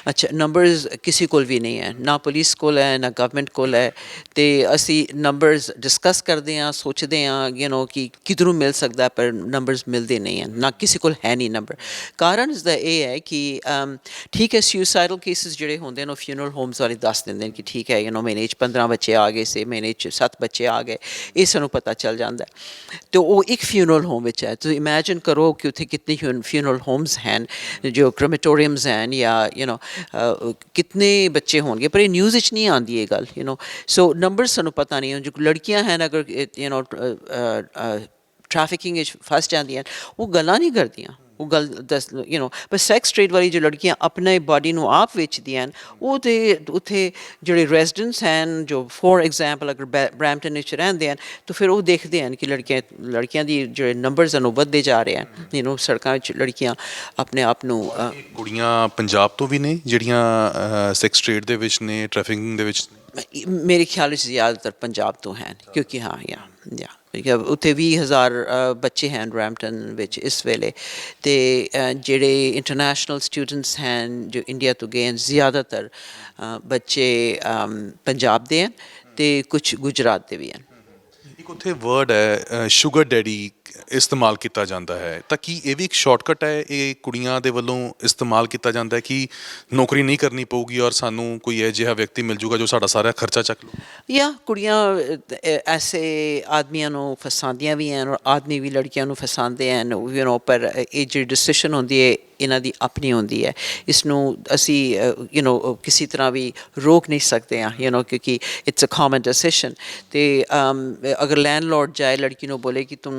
ਅੱਛਾ ਨੰਬਰਸ ਕਿਸੇ ਕੋਲ ਵੀ ਨਹੀਂ ਹੈ ਨਾ ਪੁਲਿਸ ਕੋਲ ਹੈ ਨਾ ਗਵਰਨਮੈਂਟ ਕੋਲ ਹੈ ਤੇ ਅਸੀਂ ਨੰਬਰਸ ਡਿਸਕਸ ਕਰਦੇ ਹਾਂ ਸੋਚਦੇ ਹਾਂ ਯੂ نو ਕਿ ਕਿਧਰੋਂ ਮਿਲ ਸਕਦਾ ਹੈ, ਪਰ ਨੰਬਰਸ ਮਿਲਦੇ ਨਹੀਂ ਹਨ ਨਾ ਕਿਸੇ ਕੋਲ ਹੈ ਨਹੀਂ ਨੰਬਰ ਕਾਰਨ ਇਸ ਦਾ ਇਹ ਹੈ ਕਿ ਅਮ, ਠੀਕ ਹੈ ਸੁਸਾਈਡਲ ਕੇਸਿਸ ਜਿਹੜੇ ਹੁੰਦੇ ਨੇ ਉਹ ਫਿਊਨਰਲ ਹੋਮਸ ਵਾਲੇ ਦੱਸ ਦਿੰਦੇ ਨੇ ਕਿ ਠੀਕ ਹੈ ਯੂ نو ਮਹੀਨੇ 'ਚ 15 ਬੱਚੇ ਆ ਗਏ ਸੀ ਮਹੀਨੇ 'ਚ 7 ਬੱਚੇ ਆ ਗਏ ਇਹ ਸਾਨੂੰ ਪਤਾ ਚੱਲ ਜਾਂਦਾ ਹੈ। ਤੇ ਉਹ ਇੱਕ ਫਿਊਨਰਲ ਹੋਮ ਵਿੱਚ ਹੈ ਤੁਸੀਂ ਇਮੇਜਿਨ ਕਰੋ ਕਿ ਉੱਥੇ ਕਿੰਨੇ ਫਿਊਨਰਲ ਹੋਮਸ ਹਨ ਜੋ ਕ੍ਰੈਮੇਟੋਰੀਅਮਸ ਹਨ ਜਾਂ ਯੂ نو ਕਿੰਨੇ ਬੱਚੇ ਹੋਣਗੇ ਪਰ ਇਹ ਨਿਊਜ਼ ਵਿੱਚ ਨਹੀਂ ਆਉਂਦੀ ਇਹ ਗੱਲ ਯੂ نو ਸੋ ਨੰਬਰ ਸਾਨੂੰ ਪਤਾ ਨਹੀਂ ਹੈ ਜੋ ਲੜਕੀਆਂ ਹਨ ਅਗਰ ਯੂ نو ਟ੍ਰੈਫਿਕਿੰਗ ਵਿੱਚ ਫਸ ਜਾਂਦੀਆਂ ਉਹ ਗੱਲਾਂ ਨਹੀਂ ਕਰਦੀਆਂ ਉਹ ਗੱਲ ਦੱਸ ਯੂ نو ਪਰ ਸੈਕਸ ਟ੍ਰੇਡ ਵਾਲੀ ਜੋ ਲੜਕੀਆਂ ਆਪਣੇ ਬਾਡੀ ਨੂੰ ਆਪ ਵੇਚਦੀਆਂ ਹਨ ਉਹ ਤੇ ਉੱਥੇ ਜਿਹੜੇ ਰੈਜ਼ੀਡੈਂਟਸ ਹਨ ਜੋ ਫੋਰ ਐਗਜ਼ਾਮਪਲ ਅਗਰ ਬ੍ਰੈਂਪਟਨ ਵਿੱਚ ਰਹਿੰਦੇ ਹਨ ਤਾਂ ਫਿਰ ਉਹ ਦੇਖਦੇ ਹਨ ਕਿ ਲੜਕੀਆਂ ਲੜਕੀਆਂ ਦੀ ਜਿਹੜੇ ਨੰਬਰਸ ਹਨ ਉਹ ਵੱਧਦੇ ਜਾ ਰਹੇ ਹਨ ਯੂ نو ਸੜਕਾਂ ਵਿੱਚ ਲੜਕੀਆਂ ਆਪਣੇ ਆਪ ਨੂੰ ਅ, ਕੁੜੀਆਂ ਪੰਜਾਬ ਤੋਂ ਵੀ ਨੇ ਜਿਹੜੀਆਂ ਸੈਕਸ ਟ੍ਰੇਡ ਦੇ ਵਿੱਚ ਨੇ ਟ੍ਰੈਫਿਕਿੰਗ ਦੇ ਵਿੱਚ ਨੇ ਮੇਰੇ ਖਿਆਲ ਵਿੱਚ ਜ਼ਿਆਦਾਤਰ ਪੰਜਾਬ ਤੋਂ ਹਨ ਕਿਉਂਕਿ ਹਾਂ ਯਾ ਯਾ ਕਿਉਂਕਿ ਉੱਥੇ 20000 ਅ, ਬੱਚੇ ਹਨ ਰੈਂਪਟਨ ਵਿੱਚ ਇਸ ਵੇਲੇ। ਤੇ ਜਿਹੜੇ ਇੰਟਰਨੈਸ਼ਨਲ ਸਟੂਡੈਂਟਸ ਹਨ ਜੋ ਇੰਡੀਆ ਤੋਂ ਗਏ ਹਨ ਜ਼ਿਆਦਾਤਰ ਬੱਚੇ ਪੰਜਾਬ ਦੇ ਹਨ ਤੇ ਕੁਝ ਗੁਜਰਾਤ ਦੇ ਵੀ ਹਨ। ਇੱਕ ਉੱਥੇ ਵਰਡ ਹੈ ਸ਼ੂਗਰ ਡੈਡੀ ਇਸਤੇਮਾਲ ਕੀਤਾ ਜਾਂਦਾ ਹੈ। ਤਾਂ ਕੀ ਇਹ ਵੀ ਇੱਕ ਸ਼ਾਰਟਕਟ ਹੈ, ਇਹ ਕੁੜੀਆਂ ਦੇ ਵੱਲੋਂ ਇਸਤੇਮਾਲ ਕੀਤਾ ਜਾਂਦਾ ਹੈ ਕਿ ਨੌਕਰੀ ਨਹੀਂ ਕਰਨੀ ਪਊਗੀ ਔਰ ਸਾਨੂੰ ਕੋਈ ਅਜਿਹਾ ਵਿਅਕਤੀ ਮਿਲ ਜੂਗਾ ਜੋ ਸਾਡਾ ਸਾਰਾ ਖਰਚਾ ਚੱਕ ਲੂ ਜਾਂ ਕੁੜੀਆਂ ਐਸੇ ਆਦਮੀਆਂ ਨੂੰ ਫਸਾਉਂਦੀਆਂ ਵੀ ਹਨ ਔਰ ਆਦਮੀ ਵੀ ਲੜਕੀਆਂ ਨੂੰ ਫਸਾਉਂਦੇ ਹਨ ਯੂ نو ਪਰ ਇਹ ਜਿਹੜੀ ਡਿਸੀਸ਼ਨ ਹੁੰਦੀ ਹੈ ਇਹਨਾਂ ਦੀ ਆਪਣੀ ਹੁੰਦੀ ਹੈ ਇਸ ਨੂੰ ਅਸੀਂ ਯੂ نو ਕਿਸੇ ਤਰ੍ਹਾਂ ਵੀ ਰੋਕ ਨਹੀਂ ਸਕਦੇ ਹਾਂ ਯੂ نو ਕਿਉਂਕਿ ਇਟਸ ਅ ਕਾਮਨ ਡਿਸੀਸ਼ਨ ਤੇ ਅਮ, ਅਗਰ ਲੈਂਡਲੋਰਡ ਜਾਏ ਲੜਕੀ ਨੂੰ ਬੋਲੇ ਕਿ ਤੂੰ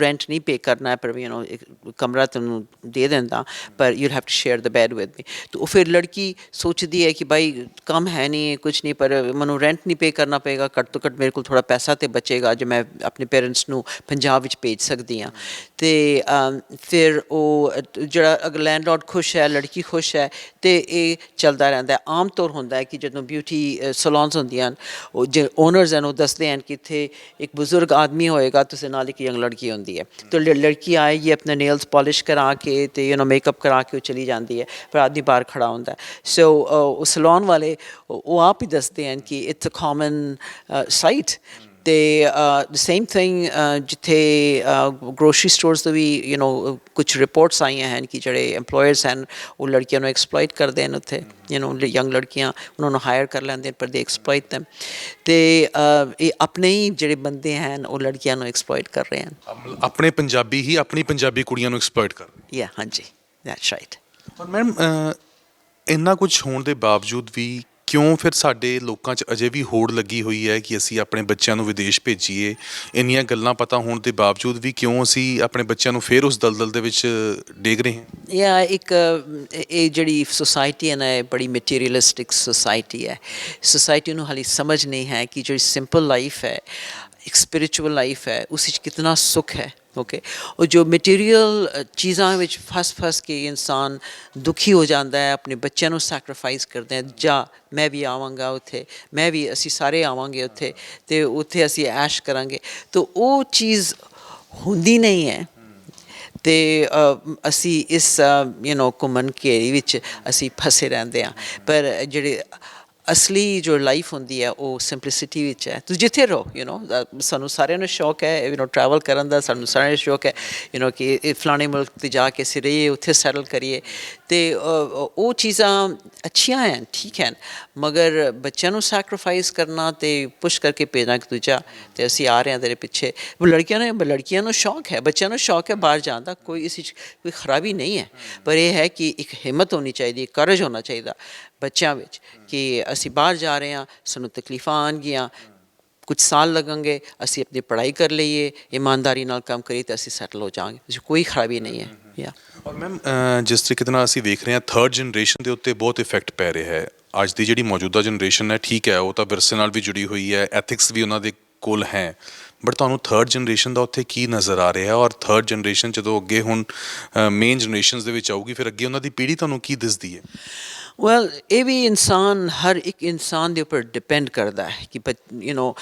ਰੈਂਟ ਨਹੀਂ ਪੇ ਕਰਨਾ ਹੈ ਪਰ ਯੂ نو ਇੱਕ ਕਮਰਾ ਤੈਨੂੰ ਦੇ ਦਿੰਦਾ ਪਰ you have to share the bed with me ਤਾਂ ਉਹ ਫਿਰ ਲੜਕੀ ਸੋਚਦੀ ਹੈ ਕਿ ਭਾਈ ਕੰਮ ਹੈ ਨਹੀਂ ਕੁਝ ਨਹੀਂ ਪਰ ਮੈਨੂੰ ਰੈਂਟ ਨਹੀਂ ਪੇ ਕਰਨਾ ਪਏਗਾ ਘੱਟ ਤੋਂ ਘੱਟ ਮੇਰੇ ਕੋਲ ਥੋੜਾ ਪੈਸਾ ਤੇ ਬਚੇਗਾ ਜੋ ਮੈਂ ਆਪਣੇ ਪੇਰੈਂਟਸ ਨੂੰ ਪੰਜਾਬ ਵਿੱਚ ਭੇਜ ਸਕਦੀ ਹਾਂ ਤੇ ਅਮ, ਫਿਰ ਉਹ ਅ, ਜਿਹੜਾ ਅਗਰ ਲੈਂਡਲੋਰਡ ਖੁਸ਼ ਹੈ, ਲੜਕੀ ਖੁਸ਼ ਹੈ ਤੇ ਇਹ ਚੱਲਦਾ ਰਹਿੰਦਾ ਹੈ। ਆਮ ਤੌਰ ਹੁੰਦਾ ਹੈ ਕਿ ਜਦੋਂ ਬਿਊਟੀ ਸਲੂਨਸ ਹੁੰਦੀਆਂ ਹਨ, ਉਹ ਜੇ ਓਨਰਸ ਹਨ, ਉਹ ਦੱਸਦੇ ਹਨ ਕਿ ਇੱਥੇ ਇੱਕ ਬਜ਼ੁਰਗ ਆਦਮੀ ਹੋਏਗਾ ਤੇ ਉਸੇ ਨਾਲ ਇੱਕ ਯੰਗ ਲੜਕੀ ਹੁੰਦੀ ਹੈ। ਤਾਂ ਲ- ਲੜਕੀ ਆਏਗੀ ਆਪਣੇ ਨੇਲਸ ਪਾਲਿਸ਼ ਕਰਾ ਕੇ ਤੇ ਯੂ نو ਮੇਕਅਪ ਕਰਾ ਕੇ ਉਹ ਚਲੀ ਜਾਂਦੀ ਹੈ ਪਰ ਆਦਮੀ ਬਾਹਰ ਖੜਾ ਹੁੰਦਾ ਸੋ ਉਹ ਸਲੂਨ ਵਾਲੇ, ਉਹ ਆਪ ਹੀ ਦੱਸਦੇ ਹਨ ਕਿ ਇਟਸ ਅ ਕਾਮਨ ਸਾਈਟ ਤੇ ਦ ਸੇਮ ਥਿੰਗ ਜਿੱਥੇ ਗਰੋਸਰੀ ਸਟੋਰਸ ਤੋਂ ਵੀ ਯੂ نو ਕੁਝ ਰਿਪੋਰਟਸ ਆਈਆਂ ਹਨ ਕਿ ਜਿਹੜੇ EMPLOYERS ਹਨ ਉਹ ਲੜਕੀਆਂ ਨੂੰ ਐਕਸਪਲੋਇਟ ਕਰਦੇ ਹਨ ਉੱਥੇ ਯੂ نو ਯੰਗ ਲੜਕੀਆਂ ਉਹਨਾਂ ਨੂੰ ਹਾਇਰ ਕਰ ਲੈਂਦੇ ਹਨ ਪਰ ਦੇ ਐਕਸਪਲੋਇਟ them ਤੇ ਅ, ਇਹ ਆਪਣੇ ਹੀ ਜਿਹੜੇ ਬੰਦੇ ਹਨ ਉਹ ਲੜਕੀਆਂ ਨੂੰ ਐਕਸਪਲੋਇਟ ਕਰ ਰਹੇ ਹਨ ਆਪਣੇ ਪੰਜਾਬੀ ਹੀ ਆਪਣੀ ਪੰਜਾਬੀ ਕੁੜੀਆਂ ਨੂੰ ਐਕਸਪਲੋਇਟ ਕਰ ਯਾ ਹਾਂਜੀ ਦੈਟਸ ਰਾਈਟ ਪਰ ਮੈਮ ਇੰਨਾ ਕੁਝ ਹੋਣ ਦੇ ਬਾਵਜੂਦ ਵੀ ਕਿਉਂ ਫਿਰ ਸਾਡੇ ਲੋਕਾਂ 'ਚ ਅਜੇ ਵੀ ਹੋੜ ਲੱਗੀ ਹੋਈ ਹੈ ਕਿ ਅਸੀਂ ਆਪਣੇ ਬੱਚਿਆਂ ਨੂੰ ਵਿਦੇਸ਼ ਭੇਜੀਏ? ਇੰਨੀਆਂ ਗੱਲਾਂ ਪਤਾ ਹੋਣ ਦੇ ਬਾਵਜੂਦ ਵੀ ਕਿਉਂ ਅਸੀਂ ਆਪਣੇ ਬੱਚਿਆਂ ਨੂੰ ਫਿਰ ਉਸ ਦਲਦਲ ਦੇ ਵਿੱਚ ਡੇਗ ਰਹੇ ਹਾਂ? ਯਾ, ਇੱਕ ਇਹ ਜਿਹੜੀ ਸੁਸਾਇਟੀ ਹੈ ਨਾ, ਇਹ ਬੜੀ ਮਟੀਰੀਅਲਿਸਟਿਕ ਸੁਸਾਇਟੀ ਹੈ। ਸੁਸਾਇਟੀ ਨੂੰ ਹਾਲੇ ਸਮਝ ਨਹੀਂ ਹੈ ਕਿ ਜਿਹੜੀ ਸਿੰਪਲ ਲਾਈਫ ਹੈ ਇੱਕ ਸਪਿਰਿਚੁਅਲ ਲਾਈਫ ਹੈ ਉਸ ਵਿੱਚ ਕਿੰਨਾ ਸੁੱਖ ਹੈ ਓਕੇ ਉਹ ਜੋ ਮਟੀਰੀਅਲ ਚੀਜ਼ਾਂ ਵਿੱਚ ਫਸ ਫਸ ਕੇ ਇਨਸਾਨ ਦੁਖੀ ਹੋ ਜਾਂਦਾ ਹੈ ਆਪਣੇ ਬੱਚਿਆਂ ਨੂੰ ਸੈਕਰੀਫਾਈਸ ਕਰਦੇ ਹੈ ਜਾਂ ਮੈਂ ਵੀ ਆਵਾਂਗਾ ਉੱਥੇ ਮੈਂ ਵੀ ਅਸੀਂ ਸਾਰੇ ਆਵਾਂਗੇ ਉੱਥੇ ਤੇ ਉੱਥੇ ਅਸੀਂ ਐਸ਼ ਕਰਾਂਗੇ ਤਾਂ ਉਹ ਚੀਜ਼ ਹੁੰਦੀ ਨਹੀਂ ਹੈ ਤੇ ਅਸੀਂ ਇਸ ਯੂ نو ਘੁੰਮਣ ਘੇਰੀ ਵਿੱਚ ਅਸੀਂ ਫਸੇ ਰਹਿੰਦੇ ਹਾਂ ਪਰ ਜਿਹੜੇ ਅਸਲੀ ਜੋ ਲਾਈਫ ਹੁੰਦੀ ਹੈ ਉਹ ਸਿੰਪਲਿਸਿਟੀ ਵਿੱਚ ਹੈ ਤੁਸੀਂ ਜਿੱਥੇ ਰਹੋ ਯੂ نو ਸਾਨੂੰ ਸਾਰਿਆਂ ਨੂੰ ਸ਼ੌਕ ਹੈ ਯੂ نو ਟਰੈਵਲ ਕਰਨ ਦਾ ਸਾਨੂੰ ਸਾਰਿਆਂ ਨੂੰ ਸ਼ੌਕ ਹੈ ਯੂ نو ਕਿ ਇਹ ਫਲਾਣੇ ਮੁਲਕ ਤੇ ਜਾ ਕੇ ਅਸੀਂ ਰਹੀਏ ਉੱਥੇ ਸੈਟਲ ਕਰੀਏ ਤੇ ਅ, ਅ, ਉਹ ਚੀਜ਼ਾਂ ਅੱਛੀਆਂ ਹਨ ਠੀਕ ਹਨ ਮਗਰ ਬੱਚਿਆਂ ਨੂੰ ਸੈਕਰੀਫਾਈਸ ਕਰਨਾ ਤੇ ਪੁਸ਼ ਕਰਕੇ ਭੇਜਣਾ ਕਿ ਤੂੰ ਜਾ ਤੇ ਅਸੀਂ ਆ ਰਹੇ ਹਾਂ ਤੇਰੇ ਪਿੱਛੇ ਉਹ ਲੜਕੀਆਂ ਨੇ ਲੜਕੀਆਂ ਨੂੰ ਸ਼ੌਕ ਹੈ ਬੱਚਿਆਂ ਨੂੰ ਸ਼ੌਕ ਹੈ ਬਾਹਰ ਜਾਣ ਦਾ ਕੋਈ ਇਸ ਵਿੱਚ ਕੋਈ ਖਰਾਬੀ ਨਹੀਂ ਹੈ ਪਰ ਇਹ ਹੈ ਕਿ ਇੱਕ ਹਿੰਮਤ ਹੋਣੀ ਚਾਹੀਦੀ ਹੈ ਕਰਜ ਹੋਣਾ ਚਾਹੀਦਾ ਬੱਚਿਆਂ ਵਿੱਚ ਕਿ ਅਸੀਂ ਬਾਹਰ ਜਾ ਰਹੇ ਹਾਂ ਸਾਨੂੰ ਤਕਲੀਫਾਂ ਆਉਣਗੀਆਂ ਕੁਝ ਸਾਲ ਲੱਗਣਗੇ ਅਸੀਂ ਆਪਣੀ ਪੜ੍ਹਾਈ ਕਰ ਲਈਏ ਇਮਾਨਦਾਰੀ ਨਾਲ ਕੰਮ ਕਰੀਏ ਤਾਂ ਅਸੀਂ ਸੈਟਲ ਹੋ ਜਾਵਾਂਗੇ। ਇਸ ਕੋਈ ਖਰਾਬੀ ਨਹੀਂ ਹੈ ਯਾ। ਔਰ ਮੈਮ ਜਿਸ ਤਰੀਕੇ ਨਾਲ ਅਸੀਂ ਵੇਖ ਰਹੇ ਹਾਂ ਥਰਡ ਜਨਰੇਸ਼ਨ ਦੇ ਉੱਤੇ ਬਹੁਤ ਇਫੈਕਟ ਪੈ ਰਿਹਾ ਹੈ। ਅੱਜ ਦੀ ਜਿਹੜੀ ਮੌਜੂਦਾ ਜਨਰੇਸ਼ਨ ਹੈ ਠੀਕ ਹੈ ਉਹ ਤਾਂ ਵਿਰਸੇ ਨਾਲ ਵੀ ਜੁੜੀ ਹੋਈ ਹੈ ਐਥਿਕਸ ਵੀ ਉਹਨਾਂ ਦੇ ਕੋਲ ਹੈ। ਬਟ ਤੁਹਾਨੂੰ ਥਰਡ ਜਨਰੇਸ਼ਨ ਦਾ ਉੱਥੇ ਕੀ ਨਜ਼ਰ ਆ ਰਿਹਾ? ਹੈ ਔਰ ਥਰਡ ਜਨਰੇਸ਼ਨ ਜਦੋਂ ਅੱਗੇ ਹੁਣ ਮੇਨ ਜਨਰੇਸ਼ਨਸ ਦੇ ਵਿੱਚ ਆਊਗੀ ਫਿਰ ਅੱਗੇ ਉਹਨਾਂ ਦੀ ਪੀੜ੍ਹੀ ਤੁਹਾਨੂੰ ਕੀ ਦਿਸਦੀ ਹੈ? ਵੈਲ ਇਹ ਵੀ ਇਨਸਾਨ, ਹਰ ਇੱਕ ਇਨਸਾਨ ਦੇ ਉੱਪਰ ਡਿਪੈਂਡ ਕਰਦਾ ਹੈ ਕਿ ਯੂ نو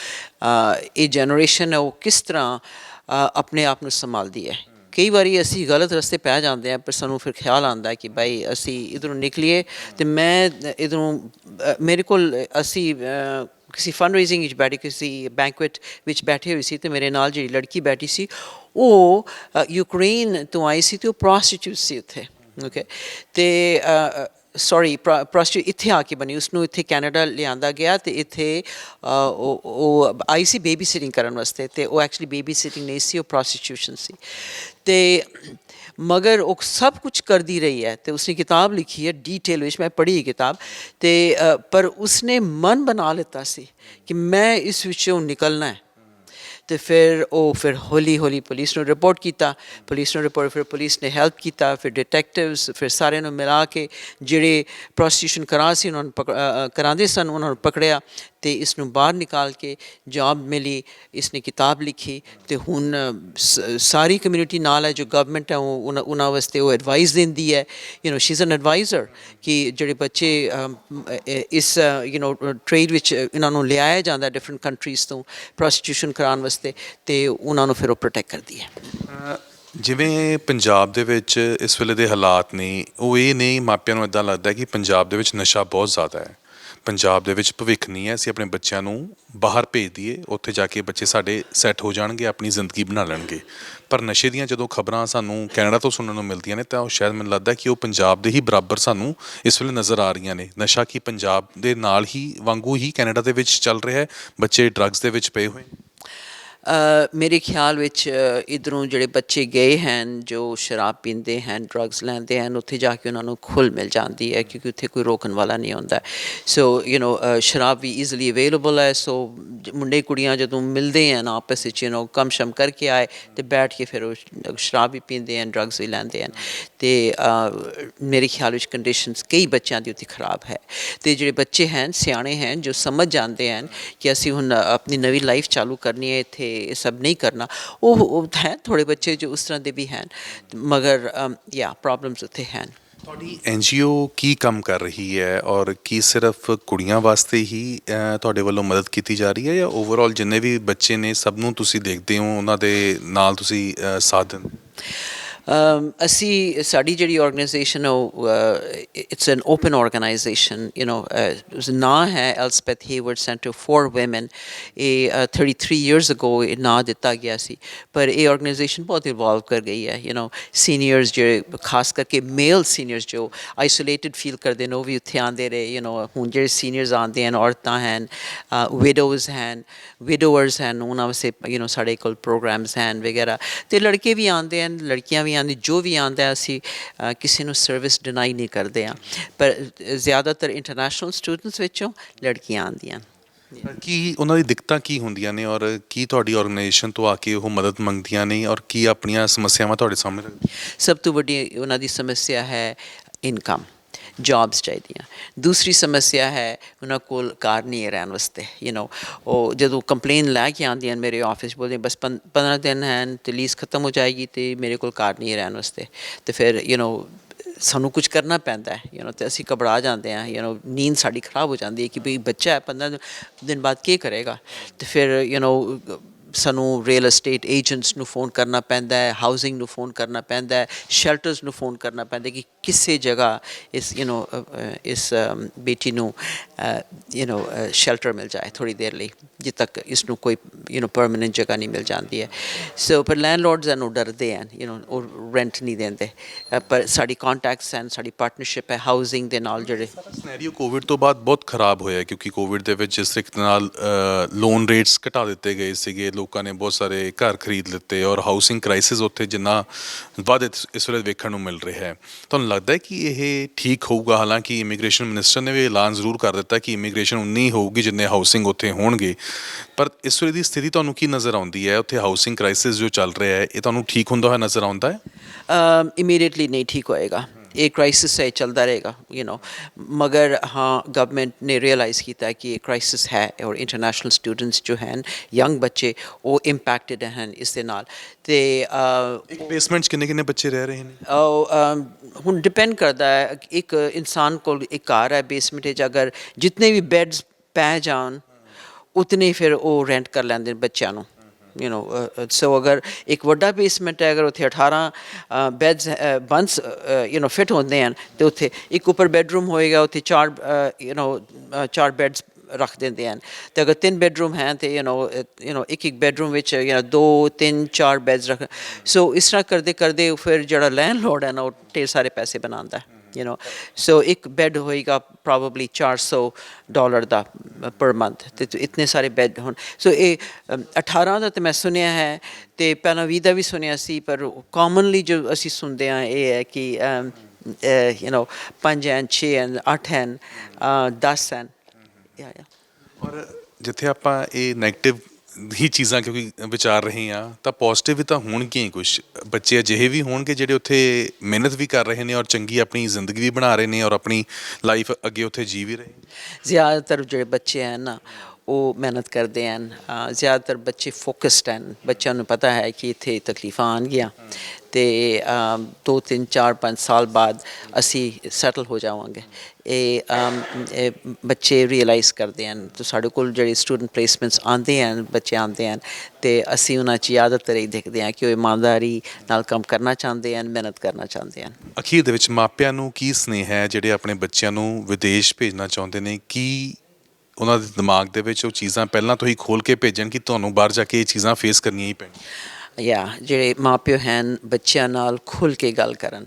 ਇਹ ਜਨਰੇਸ਼ਨ ਹੈ, ਉਹ ਕਿਸ ਤਰ੍ਹਾਂ ਆਪਣੇ ਆਪ ਨੂੰ ਸੰਭਾਲਦੀ ਹੈ। ਕਈ ਵਾਰੀ ਅਸੀਂ ਗਲਤ ਰਸਤੇ ਪੈ ਜਾਂਦੇ ਆ ਪਰ ਸਾਨੂੰ ਫਿਰ ਖਿਆਲ ਆਉਂਦਾ ਕਿ ਭਾਈ ਅਸੀਂ ਇਧਰੋਂ ਨਿਕਲੀਏ ਤੇ ਮੈਂ ਇਧਰੋਂ ਮੇਰੇ ਕੋਲ ਅਸੀਂ ਕਿਸੇ ਫੰਡ ਰੇਜ਼ਿੰਗ ਵਿੱਚ ਬੈਠੇ, ਕਿਸੇ ਬੈਂਕੁਏਟ ਵਿੱਚ ਬੈਠੇ ਹੋਏ ਸੀ ਤੇ ਮੇਰੇ ਨਾਲ ਜਿਹੜੀ ਲੜਕੀ ਬੈਠੀ ਸੀ, ਉਹ ਯੂਕਰੇਨ ਤੋਂ ਆਈ ਸੀ ਤੇ ਉਹ ਪ੍ਰੋਸਟੀਟਿਊਟ ਸੀ ਉੱਥੇ ਓਕੇ ਤੇ ਸੌਰੀ ਪ੍ਰੋਸਟੀ ਇੱਥੇ ਆ ਕੇ ਬਣੀ ਉਸ ਨੂੰ ਇੱਥੇ ਕੈਨੇਡਾ ਲਿਆਂਦਾ ਗਿਆ ਤੇ ਇੱਥੇ ਉਹ ਆਈ ਸੀ ਬੇਬੀ ਸਿਟਿੰਗ ਕਰਨ ਵਾਸਤੇ ਤੇ ਉਹ ਐਕਚੁਅਲੀ ਬੇਬੀ ਸਿਟਿੰਗ ਨਹੀਂ ਸੀ, ਉਹ ਪ੍ਰੋਸਟੀਟਿਊਸ਼ਨ ਸੀ। ਤੇ ਮਗਰ ਉਹ ਸਭ ਕੁਝ ਕਰਦੀ ਰਹੀ ਹੈ ਤੇ ਉਸਨੇ ਕਿਤਾਬ ਲਿਖੀ ਹੈ ਡੀਟੇਲ ਵਿੱਚ ਮੈਂ ਪੜ੍ਹੀ ਕਿਤਾਬ ਤੇ ਪਰ ਉਸਨੇ ਮਨ ਬਣਾ ਲਿੱਤਾ ਸੀ ਕਿ ਮੈਂ ਇਸ ਵਿੱਚੋਂ ਨਿਕਲਣਾ ਹੈ। ਤੇ ਫਿਰ ਉਹ ਫਿਰ ਹੌਲੀ ਹੌਲੀ ਪੁਲਿਸ ਨੂੰ ਰਿਪੋਰਟ ਕੀਤਾ ਪੁਲਿਸ ਨੂੰ ਰਿਪੋਰਟ ਫਿਰ ਪੁਲਿਸ ਨੇ ਹੈਲਪ ਕੀਤਾ ਫਿਰ ਡਿਟੈਕਟਿਵਸ ਫਿਰ ਸਾਰਿਆਂ ਨੂੰ ਮਿਲਾ ਕੇ ਜਿਹੜੇ ਪ੍ਰੋਸਟੀਟਿਊਸ਼ਨ ਕਰਾ ਸੀ ਉਹਨਾਂ ਨੂੰ ਪਕ- ਅ, ਅ, ਕਰਾਉਂਦੇ ਸਨ ਉਹਨਾਂ ਨੂੰ ਪਕੜਿਆ ਤੇ ਇਸ ਨੂੰ ਬਾਹਰ ਨਿਕਾਲ ਕੇ ਜੌਬ ਮਿਲੀ ਇਸ ਨੇ ਕਿਤਾਬ ਲਿਖੀ ਤੇ ਹੁਣ ਅ, ਸ- ਸਾਰੀ ਕਮਿਊਨਿਟੀ ਨਾਲ ਹੈ ਜੋ ਗਵਰਨਮੈਂਟ ਹੈ ਉਹ ਉਹਨਾਂ- ਉਹਨਾਂ ਵਾਸਤੇ ਉਹ ਐਡਵਾਈਸ ਦਿੰਦੀ ਹੈ you know she is an advisor ਕਿ ਜਿਹੜੇ ਬੱਚੇ ਅਮ, ਅ, ਇਸ ਯੂ نو ਟ੍ਰੇਡ ਵਿੱਚ ਇਹਨਾਂ ਨੂੰ ਲਿਆਇਆ ਜਾਂਦਾ ਡਿਫਰੈਂਟ ਕੰਟਰੀਜ਼ ਤੋਂ ਪ੍ਰੋਸਟੀਟਿਊਸ਼ਨ ਕਰਾਉਣ ਵਾਸਤੇ ਤੇ ਉਹਨਾਂ ਨੂੰ ਫਿਰ ਉਹ ਪ੍ਰੋਟੈਕਟ ਕਰਦੀ ਹੈ। ਜਿਵੇਂ ਪੰਜਾਬ ਦੇ ਵਿੱਚ ਇਸ ਵੇਲੇ ਦੇ ਹਾਲਾਤ ਨੇ, ਉਹ ਇਹ ਨਹੀਂ ਮਾਪਿਆਂ ਨੂੰ ਇਦਾਂ ਲੱਗਦਾ ਕਿ ਪੰਜਾਬ ਦੇ ਵਿੱਚ ਨਸ਼ਾ ਬਹੁਤ ਜ਼ਿਆਦਾ ਹੈ। ਪੰਜਾਬ ਦੇ ਵਿੱਚ ਭਵਿੱਖ ਨਹੀਂ ਹੈ, ਅਸੀਂ ਆਪਣੇ ਬੱਚਿਆਂ ਨੂੰ ਬਾਹਰ ਭੇਜ ਦਈਏ, ਉੱਥੇ ਜਾ ਕੇ ਬੱਚੇ ਸਾਡੇ ਸੈੱਟ ਹੋ ਜਾਣਗੇ, ਆਪਣੀ ਜ਼ਿੰਦਗੀ ਬਣਾ ਲੈਣਗੇ। ਪਰ ਨਸ਼ੇ ਦੀਆਂ ਜਦੋਂ ਖਬਰਾਂ ਸਾਨੂੰ ਕੈਨੇਡਾ ਤੋਂ ਸੁਣਨ ਨੂੰ ਮਿਲਦੀਆਂ ਨੇ, ਤਾਂ ਉਹ ਸ਼ਾਇਦ ਮੈਨੂੰ ਲੱਗਦਾ ਕਿ ਉਹ ਪੰਜਾਬ ਦੇ ਹੀ ਬਰਾਬਰ ਸਾਨੂੰ ਇਸ ਵੇਲੇ ਨਜ਼ਰ ਆ ਰਹੀਆਂ ਨੇ। ਨਸ਼ਾ ਕੀ ਪੰਜਾਬ ਦੇ ਨਾਲ ਹੀ, ਵਾਂਗੂ ਹੀ ਕੈਨੇਡਾ ਦੇ ਵਿੱਚ ਚੱਲ ਰਿਹਾ ਹੈ? ਬੱਚੇ ਡਰੱਗਸ ਦੇ ਵਿੱਚ ਪਏ ਹੋਏ ਮੇਰੇ ਖਿਆਲ ਵਿੱਚ ਇਧਰੋਂ ਜਿਹੜੇ ਬੱਚੇ ਗਏ ਹਨ ਜੋ ਸ਼ਰਾਬ ਪੀਂਦੇ ਹਨ ਡਰੱਗਸ ਲੈਂਦੇ ਹਨ ਉੱਥੇ ਜਾ ਕੇ ਉਹਨਾਂ ਨੂੰ ਖੁੱਲ ਮਿਲ ਜਾਂਦੀ ਹੈ ਕਿਉਂਕਿ ਉੱਥੇ ਕੋਈ ਰੋਕਣ ਵਾਲਾ ਨਹੀਂ ਹੁੰਦਾ ਸੋ ਯੂ نو ਸ਼ਰਾਬ ਵੀ ਈਜ਼ੀਲੀ ਅਵੇਲੇਬਲ ਹੈ ਸੋ ਜ- ਮੁੰਡੇ ਕੁੜੀਆਂ ਜਦੋਂ ਮਿਲਦੇ ਹਨ ਆਪਸ ਵਿੱਚ ਯੂ نو ਕਮ ਸ਼ਮ ਕਰਕੇ ਆਏ ਤੇ ਬੈਠ ਕੇ ਫਿਰ ਉਹ ਸ਼- ਸ਼ਰਾਬ ਵੀ ਪੀਂਦੇ ਹਨ ਡਰੱਗਸ ਵੀ ਲੈਂਦੇ ਹਨ ਤੇ ਅ, ਮੇਰੇ ਖਿਆਲ ਵਿੱਚ ਕੰਡੀਸ਼ਨਸ ਕਈ ਬੱਚਿਆਂ ਦੀ ਉੱਥੇ ਖਰਾਬ ਹੈ ਤੇ ਜਿਹੜੇ ਬੱਚੇ ਹਨ ਸਿਆਣੇ ਹਨ ਜੋ ਸਮਝ ਜਾਂਦੇ ਹਨ ਕਿ ਅਸੀਂ ਹੁਣ ਆਪਣੀ ਨਵੀਂ ਲਾਈਫ ਚਾਲੂ ਕਰਨੀ ਹੈ ਇੱਥੇ ਇਹ ਸਭ ਨਹੀਂ ਕਰਨਾ। ਉਹ ਹੈ ਥੋੜੇ ਬੱਚੇ ਜੋ ਉਸ ਤਰ੍ਹਾਂ ਦੇ ਵੀ ਹਨ। ਮਗਰ ਯਾ ਪ੍ਰੋਬਲਮਸ ਉੱਥੇ ਹਨ। ਤੁਹਾਡੀ ਐਨਜੀਓ ਕੀ ਕੰਮ ਕਰ ਰਹੀ ਹੈ ਔਰ ਕੀ ਸਿਰਫ ਕੁੜੀਆਂ ਵਾਸਤੇ ਹੀ ਤੁਹਾਡੇ ਵੱਲੋਂ ਮਦਦ ਕੀਤੀ ਜਾ ਰਹੀ ਹੈ ਜਾਂ ਓਵਰਆਲ ਜਿੰਨੇ ਵੀ ਬੱਚੇ ਨੇ ਸਭ ਨੂੰ ਤੁਸੀਂ ਦੇਖਦੇ ਹੋ ਉਹਨਾਂ ਦੇ ਨਾਲ ਤੁਸੀਂ ਅਹ, ਸਾਥ ਦਿੰਦੇ ਅਸੀਂ ਸਾਡੀ ਜਿਹੜੀ ਆਰਗੇਨਾਈਜੇਸ਼ਨ ਉਹ it's an open organisation you know ਨਾਂ ਹੈ Elspeth Heyward centre for women ਇਹ 33 ਇਅਰਸ ਅਗੋ ਇਹ ਨਾਂ ਦਿੱਤਾ ਗਿਆ ਸੀ ਪਰ ਇਹ ਆਰਗੇਨਾਈਜੇਸ਼ਨ ਬਹੁਤ ਇਵੋਲਵ ਕਰ ਗਈ ਹੈ ਯੂ نو ਸੀਨੀਅਰਸ ਜਿਹੜੇ ਖਾਸ ਕਰਕੇ ਮੇਲ ਸੀਨੀਅਰਸ ਜੋ ਆਈਸੋਲੇਟਡ ਫੀਲ ਕਰਦੇ ਨੇ ਉਹ ਵੀ ਉੱਥੇ ਆਉਂਦੇ ਰਹੇ ਯੂ نو ਹੁਣ ਜਿਹੜੇ ਸੀਨੀਅਰਸ ਆਉਂਦੇ ਹਨ ਔਰਤਾਂ ਹਨ ਵਿਡੋਜ਼ ਹਨ ਵਿਡੋਵਰਸ ਹਨ ਉਹਨਾਂ ਵਾਸਤੇ ਯੂ نو ਸਾਡੇ ਕੋਲ ਪ੍ਰੋਗਰਾਮਸ ਹਨ ਵਗੈਰਾ ਤੇ ਲੜਕੇ ਵੀ ਆਉਂਦੇ ਹਨ ਲੜਕੀਆਂ ਵੀ ਆਉਂਦੀ ਜੋ ਵੀ ਆਉਂਦਾ ਹੈ, ਅਸੀਂ ਕਿਸੇ ਨੂੰ ਸਰਵਿਸ ਡਿਨਾਈ ਨਹੀਂ ਕਰਦੇ ਆ ਪਰ ਜ਼ਿਆਦਾਤਰ ਇੰਟਰਨੈਸ਼ਨਲ ਸਟੂਡੈਂਟਸ ਵਿੱਚੋਂ ਲੜਕੀਆਂ ਆਉਂਦੀਆਂ ਕੀ ਉਹਨਾਂ ਦੀ ਦਿੱਕਤਾਂ ਕੀ ਹੁੰਦੀਆਂ ਨੇ ਔਰ ਕੀ ਤੁਹਾਡੀ ਆਰਗੇਨਾਈਜੇਸ਼ਨ ਤੋਂ ਆ ਕੇ ਉਹ ਮਦਦ ਮੰਗਦੀਆਂ ਨੇ ਔਰ ਕੀ ਆਪਣੀਆਂ ਸਮੱਸਿਆਵਾਂ ਤੁਹਾਡੇ ਸਾਹਮਣੇ ਰੱਖਦੀਆਂ ਸਭ ਤੋਂ ਵੱਡੀ ਉਹਨਾਂ ਦੀ ਸਮੱਸਿਆ ਹੈ ਇਨਕਮ ਜੌਬਸ ਚਾਹੀਦੀਆਂ ਦੂਸਰੀ ਸਮੱਸਿਆ ਹੈ ਉਹਨਾਂ ਕੋਲ ਕਾਰ ਨਹੀਂ ਹੈ ਰਹਿਣ ਵਾਸਤੇ ਯੂ نو ਉਹ ਜਦੋਂ ਕੰਪਲੇਨ ਲੈ ਕੇ ਆਉਂਦੀਆਂ ਹਨ ਮੇਰੇ ਆਫਿਸ ਬੋਲਦੇ ਬਸ 15 ਦਿਨ ਹਨ ਤੇ ਲੀਜ਼ ਖਤਮ ਹੋ ਜਾਏਗੀ ਤੇ ਮੇਰੇ ਕੋਲ ਕਾਰ ਨਹੀਂ ਹੈ ਰਹਿਣ ਵਾਸਤੇ ਤੇ ਫਿਰ ਯੂ نو ਸਾਨੂੰ ਕੁਝ ਕਰਨਾ ਪੈਂਦਾ ਹੈ ਯੂ نو ਤੇ ਅਸੀਂ ਘਬਰਾ ਜਾਂਦੇ ਹਾਂ ਯੂ نو ਨੀਂਦ ਸਾਡੀ ਖਰਾਬ ਹੋ ਜਾਂਦੀ ਹੈ ਕਿ ਵੀ ਬੱਚਾ ਹੈ 15 ਦਿਨ ਬਾਅਦ ਕੀ ਕਰੇਗਾ ਤੇ ਫਿਰ ਯੂ نو ਸਾਨੂੰ ਰੀਅਲ ਏਸਟੇਟ ਏਜੰਟਸ ਨੂੰ ਫੋਨ ਕਰਨਾ ਪੈਂਦਾ ਹੈ ਹਾਊਸਿੰਗ ਨੂੰ ਫੋਨ ਕਰਨਾ ਪੈਂਦਾ ਹੈ ਸ਼ੈਲਟਰਸ ਨੂੰ ਫੋਨ ਕਰਨਾ ਪੈਂਦਾ ਹੈ ਕਿ ਕਿਸੇ ਜਗ੍ਹਾ ਇਸ ਯੂ نو ਇਸ ਅਮ, ਬੇਟੀ ਨੂੰ ਯੂ نو ਸ਼ੈਲਟਰ ਮਿਲ ਜਾਏ ਥੋੜੀ ਦੇਰ ਲਈ ਜਿੱਦ ਤੱਕ ਇਸ ਨੂੰ ਕੋਈ ਯੂ نو ਪਰਮਨੈਂਟ ਜਗ੍ਹਾ ਨਹੀਂ ਮਿਲ ਜਾਂਦੀ ਹੈ ਸੋ ਪਰ ਲੈਂਡਲੋਰਡਸ ਨੂੰ ਡਰਦੇ ਹਨ ਯੂ نو ਉਹ ਰੈਂਟ ਨਹੀਂ ਦਿੰਦੇ ਅ, ਪਰ ਸਾਡੀ ਕੰਟੈਕਟਸ ਹਨ ਸਾਡੀ ਪਾਰਟਨਰਸ਼ਿਪ ਹੈ ਹਾਊਸਿੰਗ ਦੇ ਨਾਲ ਜਿਹੜੇ ਸਿਨੈਰੀਓ ਕੋਵਿਡ ਤੋਂ ਬਾਅਦ ਬਹੁਤ ਖਰਾਬ ਹੋਇਆ ਕਿਉਂਕਿ ਕੋਵਿਡ ਦੇ ਵਿੱਚ ਜਿਸ ਤਰੀਕੇ ਨਾਲ ਲੋਨ ਰੇਟਸ ਘਟਾ ਦਿੱਤੇ ਗਏ ਸੀਗੇ ਲੋਕਾਂ ਲੋਕਾਂ ਨੇ ਬਹੁਤ ਸਾਰੇ ਘਰ ਖਰੀਦ ਲਿੱਤੇ ਔਰ ਹਾਊਸਿੰਗ ਕ੍ਰਾਈਸਿਸ ਉੱਥੇ ਜਿੰਨਾ ਵੱਧ ਇਸ- ਇਸ ਵੇਲੇ ਵੇਖਣ ਨੂੰ ਮਿਲ ਰਿਹਾ ਹੈ। ਤੁਹਾਨੂੰ ਲੱਗਦਾ ਹੈ ਕਿ ਇਹ ਠੀਕ ਹੋਊਗਾ? ਹਾਲਾਂਕਿ ਇਮੀਗ੍ਰੇਸ਼ਨ ਮਿਨਿਸਟਰ ਨੇ ਵੀ ਐਲਾਨ ਜ਼ਰੂਰ ਕਰ ਦਿੱਤਾ ਕਿ ਇਮੀਗ੍ਰੇਸ਼ਨ ਉਨੀ ਹੋਊਗੀ ਜਿੰਨੇ ਹਾਊਸਿੰਗ ਉੱਥੇ ਹੋਣਗੇ। ਪਰ ਇਸ ਵੇਲੇ ਦੀ ਸਥਿਤੀ ਤੁਹਾਨੂੰ ਕੀ ਨਜ਼ਰ ਆਉਂਦੀ ਹੈ? ਉੱਥੇ ਹਾਊਸਿੰਗ ਕ੍ਰਾਈਸਿਸ ਜੋ ਚੱਲ ਰਿਹਾ ਹੈ, ਇਹ ਤੁਹਾਨੂੰ ਠੀਕ ਹੁੰਦਾ ਹੋਇਆ ਨਜ਼ਰ ਆਉਂਦਾ ਹੈ? ਇਮੀਡੀਏਟਲੀ ਨਹੀਂ ਠੀਕ ਹੋਏਗਾ। ਇਹ ਕ੍ਰਾਈਸਿਸ ਹੈ ਚੱਲਦਾ ਰਹੇਗਾ ਯੂ نو ਮਗਰ ਹਾਂ ਗਵਰਨਮੈਂਟ ਨੇ ਰਿਅਲਾਈਜ਼ ਕੀਤਾ ਕਿ ਇਹ ਕ੍ਰਾਈਸਿਸ ਹੈ ਔਰ ਇੰਟਰਨੈਸ਼ਨਲ ਸਟੂਡੈਂਟਸ ਜੋ ਹਨ ਯੰਗ ਬੱਚੇ ਉਹ ਇੰਪੈਕਟਡ ਹਨ ਇਸ ਦੇ ਨਾਲ। ਤੇ ਇੱਕ ਬੇਸਮੈਂਟ 'ਚ ਕਿੰਨੇ ਕਿੰਨੇ ਬੱਚੇ ਰਹਿ ਰਹੇ ਨੇ? ਹੁਣ ਡਿਪੈਂਡ ਕਰਦਾ ਹੈ ਇੱਕ ਇਨਸਾਨ ਕੋਲ ਇੱਕ ਘਰ ਹੈ ਬੇਸਮੈਂਟ ਵਿੱਚ ਅਗਰ ਜਿੰਨੇ ਵੀ ਬੈੱਡਸ ਪੈ ਜਾਣ ਉਤਨੇ ਫਿਰ ਉਹ ਰੈਂਟ ਕਰ ਲੈਂਦੇ ਬੱਚਿਆਂ ਨੂੰ। ਯੂ نو ਸੋ ਅਗਰ ਇੱਕ ਵੱਡਾ ਬੇਸਮੈਂਟ ਹੈ ਅਗਰ ਉੱਥੇ 18 beds bunks you know fit ਹੁੰਦੇ ਹਨ ਤੇ ਉੱਥੇ ਇੱਕ ਉੱਪਰ ਬੈੱਡਰੂਮ ਹੋਏਗਾ ਉੱਥੇ ਚਾਰ ਯੂ نو ਚਾਰ ਬੈੱਡਸ ਰੱਖ ਦਿੰਦੇ ਹਨ ਤੇ ਅਗਰ ਤਿੰਨ ਬੈੱਡਰੂਮ ਹੈ ਤੇ ਯੂ نو ਯੂ نو ਇੱਕ ਇੱਕ ਬੈੱਡਰੂਮ ਵਿੱਚ ਯੂ نو ਦੋ ਤਿੰਨ ਚਾਰ ਬੈੱਡਸ ਰੱਖ ਸੋ ਇਸ ਤਰ੍ਹਾਂ ਕਰਦੇ ਕਰਦੇ ਉਹ ਫਿਰ ਜਿਹੜਾ ਲੈਂਡਲੋਰਡ ਹੈ ਨਾ ਉਹ ਢੇਰ ਸਾਰੇ ਪੈਸੇ ਬਣਾਉਂਦਾ ਹੈ you know. So ਇੱਕ ਬੈੱਡ ਹੋਏਗਾ ਪ੍ਰੋਬਬਲੀ 400 ਡਾਲਰ ਦਾ ਪਰ ਮੰਥ ਤੇ ਇਤਨੇ ਸਾਰੇ ਬੈੱਡ ਹੁਣ। ਸੋ ਇਹ 18 ਦਾ ਤੇ ਮੈਂ ਸੁਣਿਆ ਹੈ ਤੇ ਪਹਿਲਾਂ 20 ਦਾ ਵੀ ਸੁਣਿਆ ਸੀ, ਪਰ ਕਾਮਨਲੀ ਜੋ ਅਸੀਂ ਸੁਣਦੇ ਆ ਇਹ ਹੈ ਕਿ you know 5 and 6 and 8 and 10 and ਯਾ ਯਾ ਔਰ ਜਿੱਥੇ ਆਪਾਂ ਇਹ 네ਗੇਟਿਵ ਹੀ ਚੀਜ਼ਾਂ ਕਿਉਂਕਿ ਵਿਚਾਰ ਰਹੇ ਆ, ਤਾਂ ਪੋਜ਼ਿਟਿਵ ਤਾਂ ਹੋਣਗੀਆਂ ਹੀ ਕੁਝ ਬੱਚੇ ਅਜਿਹੇ ਵੀ ਹੋਣਗੇ ਜਿਹੜੇ ਉੱਥੇ ਮਿਹਨਤ ਵੀ ਕਰ ਰਹੇ ਨੇ ਔਰ ਚੰਗੀ ਆਪਣੀ ਜ਼ਿੰਦਗੀ ਵੀ ਬਣਾ ਰਹੇ ਨੇ ਔਰ ਆਪਣੀ ਲਾਈਫ ਅੱਗੇ ਉੱਥੇ ਜੀ ਵੀ ਰਹੇ। ਜ਼ਿਆਦਾਤਰ ਜਿਹੜੇ ਬੱਚੇ ਹਨ ਨਾ ਉਹ ਮਿਹਨਤ ਕਰਦੇ ਹਨ। ਜ਼ਿਆਦਾਤਰ ਬੱਚੇ ਫੋਕਸਡ ਹਨ। ਬੱਚਿਆਂ ਨੂੰ ਪਤਾ ਹੈ ਕਿ ਇੱਥੇ ਤਕਲੀਫਾਂ ਆਉਣਗੀਆਂ ਤੇ ਅਮ, ਦੋ ਤਿੰਨ ਚਾਰ ਪੰਜ ਸਾਲ ਬਾਅਦ ਅਸੀਂ ਸੈਟਲ ਹੋ ਜਾਵਾਂਗੇ। ਇਹ ਇਹ ਬੱਚੇ ਰਿਅਲਾਈਜ਼ ਕਰਦੇ ਹਨ। ਤੇ ਸਾਡੇ ਕੋਲ ਜਿਹੜੇ ਸਟੂਡੈਂਟ ਪਲੇਸਮੈਂਟਸ ਆਉਂਦੇ ਹਨ ਬੱਚੇ ਆਉਂਦੇ ਹਨ ਤੇ ਅਸੀਂ ਉਹਨਾਂ 'ਚ ਜ਼ਿਆਦਾਤਰ ਇਹ ਦੇਖਦੇ ਹਾਂ ਕਿ ਉਹ ਇਮਾਨਦਾਰੀ ਨਾਲ ਕੰਮ ਕਰਨਾ ਚਾਹੁੰਦੇ ਹਨ ਮਿਹਨਤ ਕਰਨਾ ਚਾਹੁੰਦੇ ਹਨ। ਅਖੀਰ ਦੇ ਵਿੱਚ ਮਾਪਿਆਂ ਨੂੰ ਕੀ ਸਨੇਹ ਹੈ ਜਿਹੜੇ ਆਪਣੇ ਬੱਚਿਆਂ ਨੂੰ ਵਿਦੇਸ਼ ਭੇਜਣਾ ਚਾਹੁੰਦੇ ਨੇ? ਕੀ ਉਹਨਾਂ ਦੇ ਦਿਮਾਗ ਦੇ ਵਿੱਚ ਉਹ ਚੀਜ਼ਾਂ ਪਹਿਲਾਂ ਤੋਂ ਹੀ ਖੋਲ ਕੇ ਭੇਜਣ ਕਿ ਤੁਹਾਨੂੰ ਬਾਹਰ ਜਾ ਕੇ ਇਹ ਚੀਜ਼ਾਂ ਫੇਸ ਕਰਨੀਆਂ ਹੀ ਪੈਣੀਆਂ ਜਾਂ ਜਿਹੜੇ ਮਾਪਿਓ ਹਨ, ਬੱਚਿਆਂ ਨਾਲ ਖੁੱਲ ਕੇ ਗੱਲ ਕਰਨ।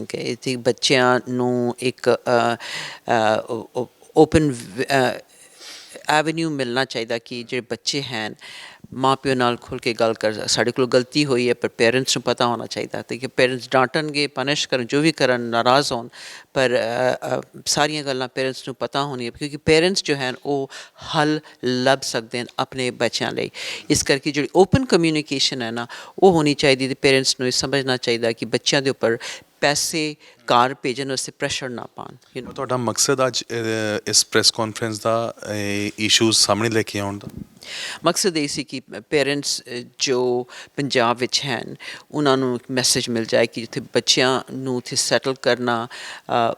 ਓਕੇ ਤੇ ਬੱਚਿਆਂ ਨੂੰ ਇੱਕ ਓਪਨ ਐਵਨਿਊ ਮਿਲਣਾ ਚਾਹੀਦਾ ਕਿ ਜਿਹੜੇ ਬੱਚੇ ਹਨ ਮਾਂ ਪਿਓ ਨਾਲ ਖੁੱਲ ਕੇ ਗੱਲ ਕਰ, ਸਾਡੇ ਕੋਲ ਗਲਤੀ ਹੋਈ ਹੈ, ਪਰ ਪੇਰੈਂਟਸ ਨੂੰ ਪਤਾ ਹੋਣਾ ਚਾਹੀਦਾ ਤੇ ਕਿ ਪੇਰੈਂਟਸ ਡਾਂਟਣਗੇ ਪਨਿਸ਼ ਕਰਨ, ਜੋ ਵੀ ਕਰਨ, ਨਾਰਾਜ਼ ਹੋਣ, ਪਰ ਸਾਰੀਆਂ ਗੱਲਾਂ ਪੇਰੈਂਟਸ ਨੂੰ ਪਤਾ ਹੋਣੀਆਂ, ਕਿਉਂਕਿ ਪੇਰੈਂਟਸ ਜੋ ਹਨ, ਉਹ ਹੱਲ ਲੱਭ ਸਕਦੇ ਹਨ ਆਪਣੇ ਬੱਚਿਆਂ ਲਈ। ਇਸ ਕਰਕੇ ਜਿਹੜੀ ਓਪਨ ਕਮਿਊਨੀਕੇਸ਼ਨ ਹੈ ਨਾ, ਉਹ ਹੋਣੀ ਚਾਹੀਦੀ ਤੇ ਪੇਰੈਂਟਸ ਨੂੰ ਇਹ ਸਮਝਣਾ ਚਾਹੀਦਾ ਕਿ ਬੱਚਿਆਂ ਦੇ ਉੱਪਰ ਪੈਸੇ ਕਾਰ ਭੇਜਣ ਵਾਸਤੇ ਪ੍ਰੈਸ਼ਰ ਨਾ ਪਾਉਣ you know. ਤੁਹਾਡਾ ਮਕਸਦ ਅੱਜ ਇਸ ਪ੍ਰੈਸ ਕਾਨਫਰੰਸ ਦਾ ਇਸ਼ੂਜ਼ ਸਾਹਮਣੇ ਲੈ ਕੇ ਆਉਣ ਦਾ? ਮਕਸਦ ਇਹ ਸੀ ਕਿ ਪੇਰੈਂਟਸ ਜੋ ਪੰਜਾਬ ਵਿੱਚ ਹਨ ਉਹਨਾਂ ਨੂੰ ਇੱਕ ਮੈਸੇਜ ਮਿਲ ਜਾਏ ਕਿ ਜਿੱਥੇ ਬੱਚਿਆਂ ਨੂੰ ਉੱਥੇ ਸੈਟਲ ਕਰਨਾ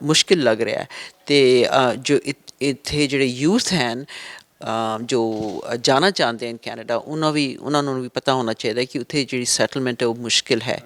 ਮੁਸ਼ਕਿਲ ਲੱਗ ਰਿਹਾ ਹੈ। ਤੇ ਜੋ ਇੱਥੇ ਜਿਹੜੇ ਯੂਥ ਹਨ ਜੋ ਜਾਣਾ ਚਾਹੁੰਦੇ ਹਨ ਕੈਨੇਡਾ ਉਹਨਾਂ ਵੀ ਉਹਨਾਂ ਨੂੰ ਵੀ ਪਤਾ ਹੋਣਾ ਚਾਹੀਦਾ ਕਿ ਉੱਥੇ ਜਿਹੜੀ ਸੈਟਲਮੈਂਟ ਹੈ ਉਹ ਮੁਸ਼ਕਿਲ ਹੈ।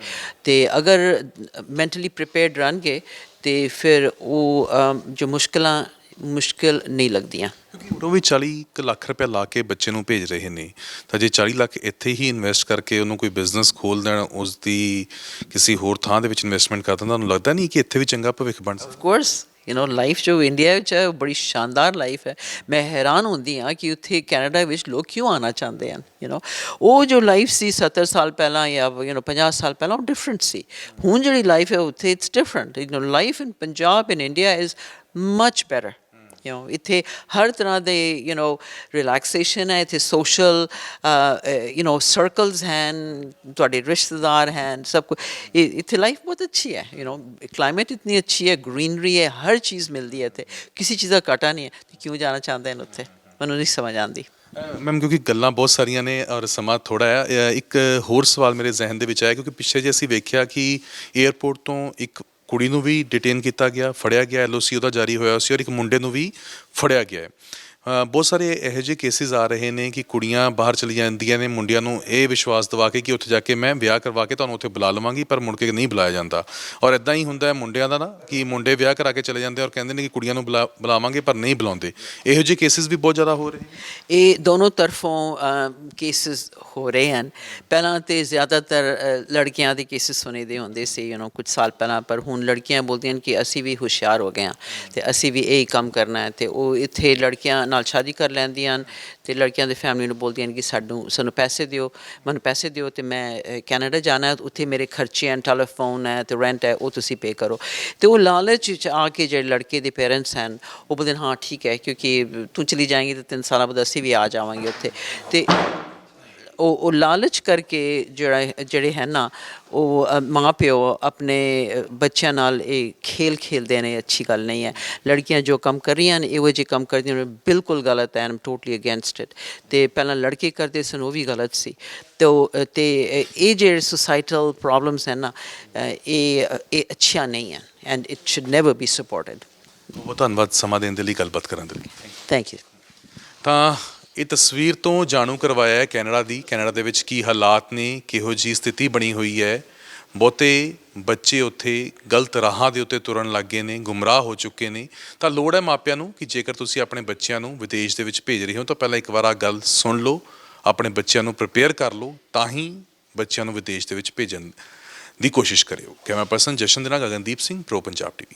ਤੇ ਅਗਰ ਮੈਂਟਲੀ ਪ੍ਰੀਪੇਅਰਡ ਰਹਿਣਗੇ ਤੇ ਫਿਰ ਉਹ ਜੋ ਮੁਸ਼ਕਲਾਂ ਮੁਸ਼ਕਿਲ ਨਹੀਂ ਲੱਗਦੀਆਂ। ਕਿਉਂਕਿ ਉਹ ਵੀ 40 ਕੁ ਲੱਖ ਰੁਪਏ ਲਾ ਕੇ ਬੱਚੇ ਨੂੰ ਭੇਜ ਰਹੇ ਨੇ। ਤਾਂ ਜੇ 40 ਲੱਖ ਇੱਥੇ ਹੀ ਇਨਵੈਸਟ ਕਰਕੇ ਉਹਨੂੰ ਕੋਈ ਬਿਜ਼ਨਸ ਖੋਲ ਦੇਣ ਉਸ ਦੀ ਕਿਸੇ ਹੋਰ ਥਾਂ ਦੇ ਵਿੱਚ ਇਨਵੈਸਟਮੈਂਟ ਕਰ ਦੇਣ ਤੁਹਾਨੂੰ ਲੱਗਦਾ ਨਹੀਂ ਕਿ ਇੱਥੇ ਵੀ ਚੰਗਾ ਭਵਿੱਖ ਬਣ ਸਕਦਾ? ਕੋਰਸ ਯੂ نو ਲਾਈਫ ਜੋ ਇੰਡੀਆ ਵਿੱਚ ਹੈ ਉਹ ਬੜੀ ਸ਼ਾਨਦਾਰ ਲਾਈਫ ਹੈ ਮੈਂ ਹੈਰਾਨ ਹੁੰਦੀ ਹਾਂ ਕਿ ਉੱਥੇ ਕੈਨੇਡਾ ਵਿੱਚ ਲੋਕ ਕਿਉਂ ਆਣਾ ਚਾਹੁੰਦੇ ਹਨ ਯੂ نو ਉਹ ਜੋ ਲਾਈਫ ਸੀ 70 ਸਾਲ ਪਹਿਲਾਂ ਜਾਂ ਯੂ نو 50 ਸਾਲ ਪਹਿਲਾਂ ਉਹ ਡਿਫਰੈਂਟ ਸੀ ਹੁਣ ਜਿਹੜੀ ਲਾਈਫ ਹੈ ਉੱਥੇ it's different you know life in Punjab in India is much better you ਇੱਥੇ ਹਰ ਤਰ੍ਹਾਂ ਦੇ ਯੂ نو ਰਿਲੈਕਸੇਸ਼ਨ ਹੈ, ਇੱਥੇ ਸੋਸ਼ਲ ਯੂ نو ਸਰਕਲਸ ਹਨ, ਤੁਹਾਡੇ ਰਿਸ਼ਤੇਦਾਰ ਹਨ, ਸਭ ਕੁ ਇੱਥੇ ਲਾਈਫ ਬਹੁਤ ਅੱਛੀ ਹੈ ਯੂ نو ਕਲਾਈਮੇਟ ਇਤਨੀ ਅੱਛੀ ਹੈ ਗ੍ਰੀਨਰੀ ਹੈ, ਹਰ ਚੀਜ਼ ਮਿਲਦੀ ਹੈ ਇੱਥੇ। ਕਿਸੇ ਚੀਜ਼ ਦਾ ਘਾਟਾ ਨਹੀਂ ਹੈ। ਕਿਉਂ ਜਾਣਾ ਚਾਹੁੰਦੇ ਹਨ ਉੱਥੇ? ਮੈਨੂੰ ਨਹੀਂ ਸਮਝ ਆਉਂਦੀ। ਮੈਮ, ਕਿਉਂਕਿ ਗੱਲਾਂ ਬਹੁਤ ਸਾਰੀਆਂ ਨੇ ਔਰ ਸਮਾਂ ਥੋੜਾ ਹੈ। ਇੱਕ ਹੋਰ ਸਵਾਲ ਮੇਰੇ ਜ਼ਿਹਨ ਦੇ ਵਿੱਚ ਆਇਆ, ਕਿਉਂਕਿ ਪਿੱਛੇ ਜੇ ਅਸੀਂ ਵੇਖਿਆ ਕਿ 에어ਪੋਰਟ ਤੋਂ ਇੱਕ ਕੁੜੀ ਨੂੰ ਵੀ ਡਿਟੇਨ ਕੀਤਾ ਗਿਆ, ਫੜਿਆ ਗਿਆ ਐਲਓਸੀ ਉਹਦਾ ਜਾਰੀ ਹੋਇਆ ਸੀ ਔਰ ਇੱਕ ਮੁੰਡੇ ਨੂੰ ਵੀ ਫੜਿਆ ਗਿਆ ਬਹੁਤ ਸਾਰੇ ਇਹੋ ਜਿਹੇ ਕੇਸਿਸ ਆ ਰਹੇ ਨੇ ਕਿ ਕੁੜੀਆਂ ਬਾਹਰ ਚਲੀ ਜਾਂਦੀਆਂ ਨੇ, ਮੁੰਡਿਆਂ ਨੂੰ ਇਹ ਵਿਸ਼ਵਾਸ ਦਿਵਾ ਕੇ ਕਿ ਉੱਥੇ ਜਾ ਕੇ ਮੈਂ ਵਿਆਹ ਕਰਵਾ ਕੇ ਤੁਹਾਨੂੰ ਉੱਥੇ ਬੁਲਾ ਲਵਾਂਗੀ, ਪਰ ਮੁੜ ਕੇ ਨਹੀਂ ਬੁਲਾਇਆ ਜਾਂਦਾ। ਔਰ ਇਦਾਂ ਹੀ ਹੁੰਦਾ ਹੈ ਮੁੰਡਿਆਂ ਦਾ ਨਾ, ਕਿ ਮੁੰਡੇ ਵਿਆਹ ਕਰਾ ਕੇ ਚਲੇ ਜਾਂਦੇ ਔਰ ਕਹਿੰਦੇ ਨੇ ਕਿ ਕੁੜੀਆਂ ਨੂੰ ਬੁਲਾ- ਬੁਲਾਵਾਂਗੇ, ਪਰ ਨਹੀਂ ਬੁਲਾਉਂਦੇ। ਇਹੋ ਜਿਹੇ ਕੇਸਿਸ ਵੀ ਬਹੁਤ ਜ਼ਿਆਦਾ ਹੋ ਰਹੇ ਇਹ ਦੋਨੋਂ ਤਰਫੋਂ ਕੇਸਿਸ ਹੋ ਰਹੇ ਹਨ। ਪਹਿਲਾਂ ਤੇ ਜ਼ਿਆਦਾਤਰ ਲੜਕੀਆਂ ਦੇ ਕੇਸਿਸ ਸੁਣੇ ਦੇ ਹੁੰਦੇ ਸੀ ਯੂ نو ਕੁਝ ਸਾਲ ਪਹਿਲਾਂ, ਪਰ ਹੁਣ ਲੜਕੀਆਂ ਬੋਲਦੀਆਂ ਹਨ ਕਿ ਅਸੀਂ ਵੀ ਹੁਸ਼ਿਆਰ ਹੋ ਗਏ ਹਾਂ ਤੇ ਅਸੀਂ ਵੀ ਇਹ ਕੰਮ ਕਰਨਾ ਹੈ ਤੇ ਉਹ ਇੱਥੇ ਲੜਕੀਆਂ ਨਾਲ ਸ਼ਾਦੀ ਕਰ ਲੈਂਦੀਆਂ ਹਨ ਤੇ ਲੜਕੀਆਂ ਦੇ ਫੈਮਿਲੀ ਨੂੰ ਬੋਲਦੀਆਂ ਹਨ ਕਿ ਸਾਨੂੰ ਸਾਨੂੰ ਪੈਸੇ ਦਿਓ, ਮੈਨੂੰ ਪੈਸੇ ਦਿਓ ਤੇ ਮੈਂ ਕੈਨੇਡਾ ਜਾਣਾ ਹੈ, ਉੱਥੇ ਮੇਰੇ ਖਰਚੇ ਹਨ ਟੈਲੀਫੋਨ ਹੈ ਤੇ ਰੈਂਟ ਹੈ, ਉਹ ਤੁਸੀਂ ਪੇ ਕਰੋ। ਤੇ ਉਹ ਲਾਲਚ ਵਿੱਚ ਆ ਕੇ ਜਿਹੜੇ ਲੜਕੇ ਦੇ ਪੇਰੈਂਟਸ ਹਨ, ਉਹ ਬੋਲਦੇ ਹਨ, ਹਾਂ, ਠੀਕ ਹੈ, ਕਿਉਂਕਿ ਤੂੰ ਚਲੀ ਜਾਏਂਗੀ ਤੇ ਤਿੰਨ ਸਾਲਾਂ ਬਾਅਦ ਅਸੀਂ ਵੀ ਆ ਜਾਵਾਂਗੇ ਉੱਥੇ। ਤੇ ਉਹ ਉਹ ਲਾਲਚ ਕਰਕੇ ਜਿਹੜਾ ਜਿਹੜੇ ਹੈ ਨਾ ਉਹ ਮਾਂ ਪਿਓ ਆਪਣੇ ਬੱਚਿਆਂ ਨਾਲ ਇਹ ਖੇਲ ਖੇਲਦੇ ਨੇ ਅੱਛੀ ਗੱਲ ਨਹੀਂ ਹੈ। ਲੜਕੀਆਂ ਜੋ ਕੰਮ ਕਰ ਰਹੀਆਂ ਨੇ ਇਹੋ ਜਿਹੇ ਕੰਮ ਕਰਦੀਆਂ ਨੇ ਬਿਲਕੁਲ ਗਲਤ ਹੈ ਆਮ ਟੋਟਲੀ ਅਗੇਂਸਟ ਇਟ ਤੇ ਪਹਿਲਾਂ ਲੜਕੇ ਕਰਦੇ ਸਨ ਉਹ ਵੀ ਗਲਤ ਸੀ। ਤੇ ਤੇ ਇਹ ਜਿਹੜੇ ਸੁਸਾਈਟਲ ਪ੍ਰੋਬਲਮਸ ਹਨ ਨਾ ਇਹ ਇਹ ਅੱਛੀਆਂ ਨਹੀਂ ਹੈ and it should never be supported ਬਹੁਤ ਧੰਨਵਾਦ ਸਮਾਂ ਦੇਣ ਦੇ ਲਈ ਗੱਲਬਾਤ ਕਰਨ ਦੇ ਲਈ। ਥੈਂਕ ਯੂ ਤਾਂ ਇਹ ਤਸਵੀਰ ਤੋਂ ਜਾਣੂ ਕਰਵਾਇਆ ਹੈ ਕੈਨੇਡਾ ਦੀ। ਕੈਨੇਡਾ ਦੇ ਵਿੱਚ ਕੀ ਹਾਲਾਤ ਨੇ, ਕਿਹੋ ਜੀ ਸਥਿਤੀ ਬਣੀ ਹੋਈ ਹੈ। ਬਹੁਤੇ ਬੱਚੇ ਉੱਥੇ ਗਲਤ ਰਾਹਾਂ ਦੇ ਉੱਤੇ ਤੁਰਨ ਲੱਗੇ ਨੇ, ਗੁੰਮਰਾਹ ਹੋ ਚੁੱਕੇ ਨੇ। ਤਾਂ ਲੋੜ ਹੈ ਮਾਪਿਆਂ ਨੂੰ ਕਿ ਜੇਕਰ ਤੁਸੀਂ ਆਪਣੇ ਬੱਚਿਆਂ ਨੂੰ ਵਿਦੇਸ਼ ਦੇ ਵਿੱਚ ਭੇਜ ਰਹੇ ਹੋ, ਤਾਂ ਪਹਿਲਾਂ ਇੱਕ ਵਾਰ ਆ ਗੱਲ ਸੁਣ ਲਓ, ਆਪਣੇ ਬੱਚਿਆਂ ਨੂੰ ਪ੍ਰਪੇਅਰ ਕਰ ਲਓ, ਤਾਂ ਹੀ ਬੱਚਿਆਂ ਨੂੰ ਵਿਦੇਸ਼ ਦੇ ਵਿੱਚ ਭੇਜਣ ਦੀ ਕੋਸ਼ਿਸ਼ ਕਰਿਓ। ਕੈਮਰਾ ਪਰਸਨ ਜਸ਼ਨ ਦੇ ਨਾਲ ਗਗਨਦੀਪ ਸਿੰਘ, ਪ੍ਰੋ ਪੰਜਾਬ ਟੀਵੀ।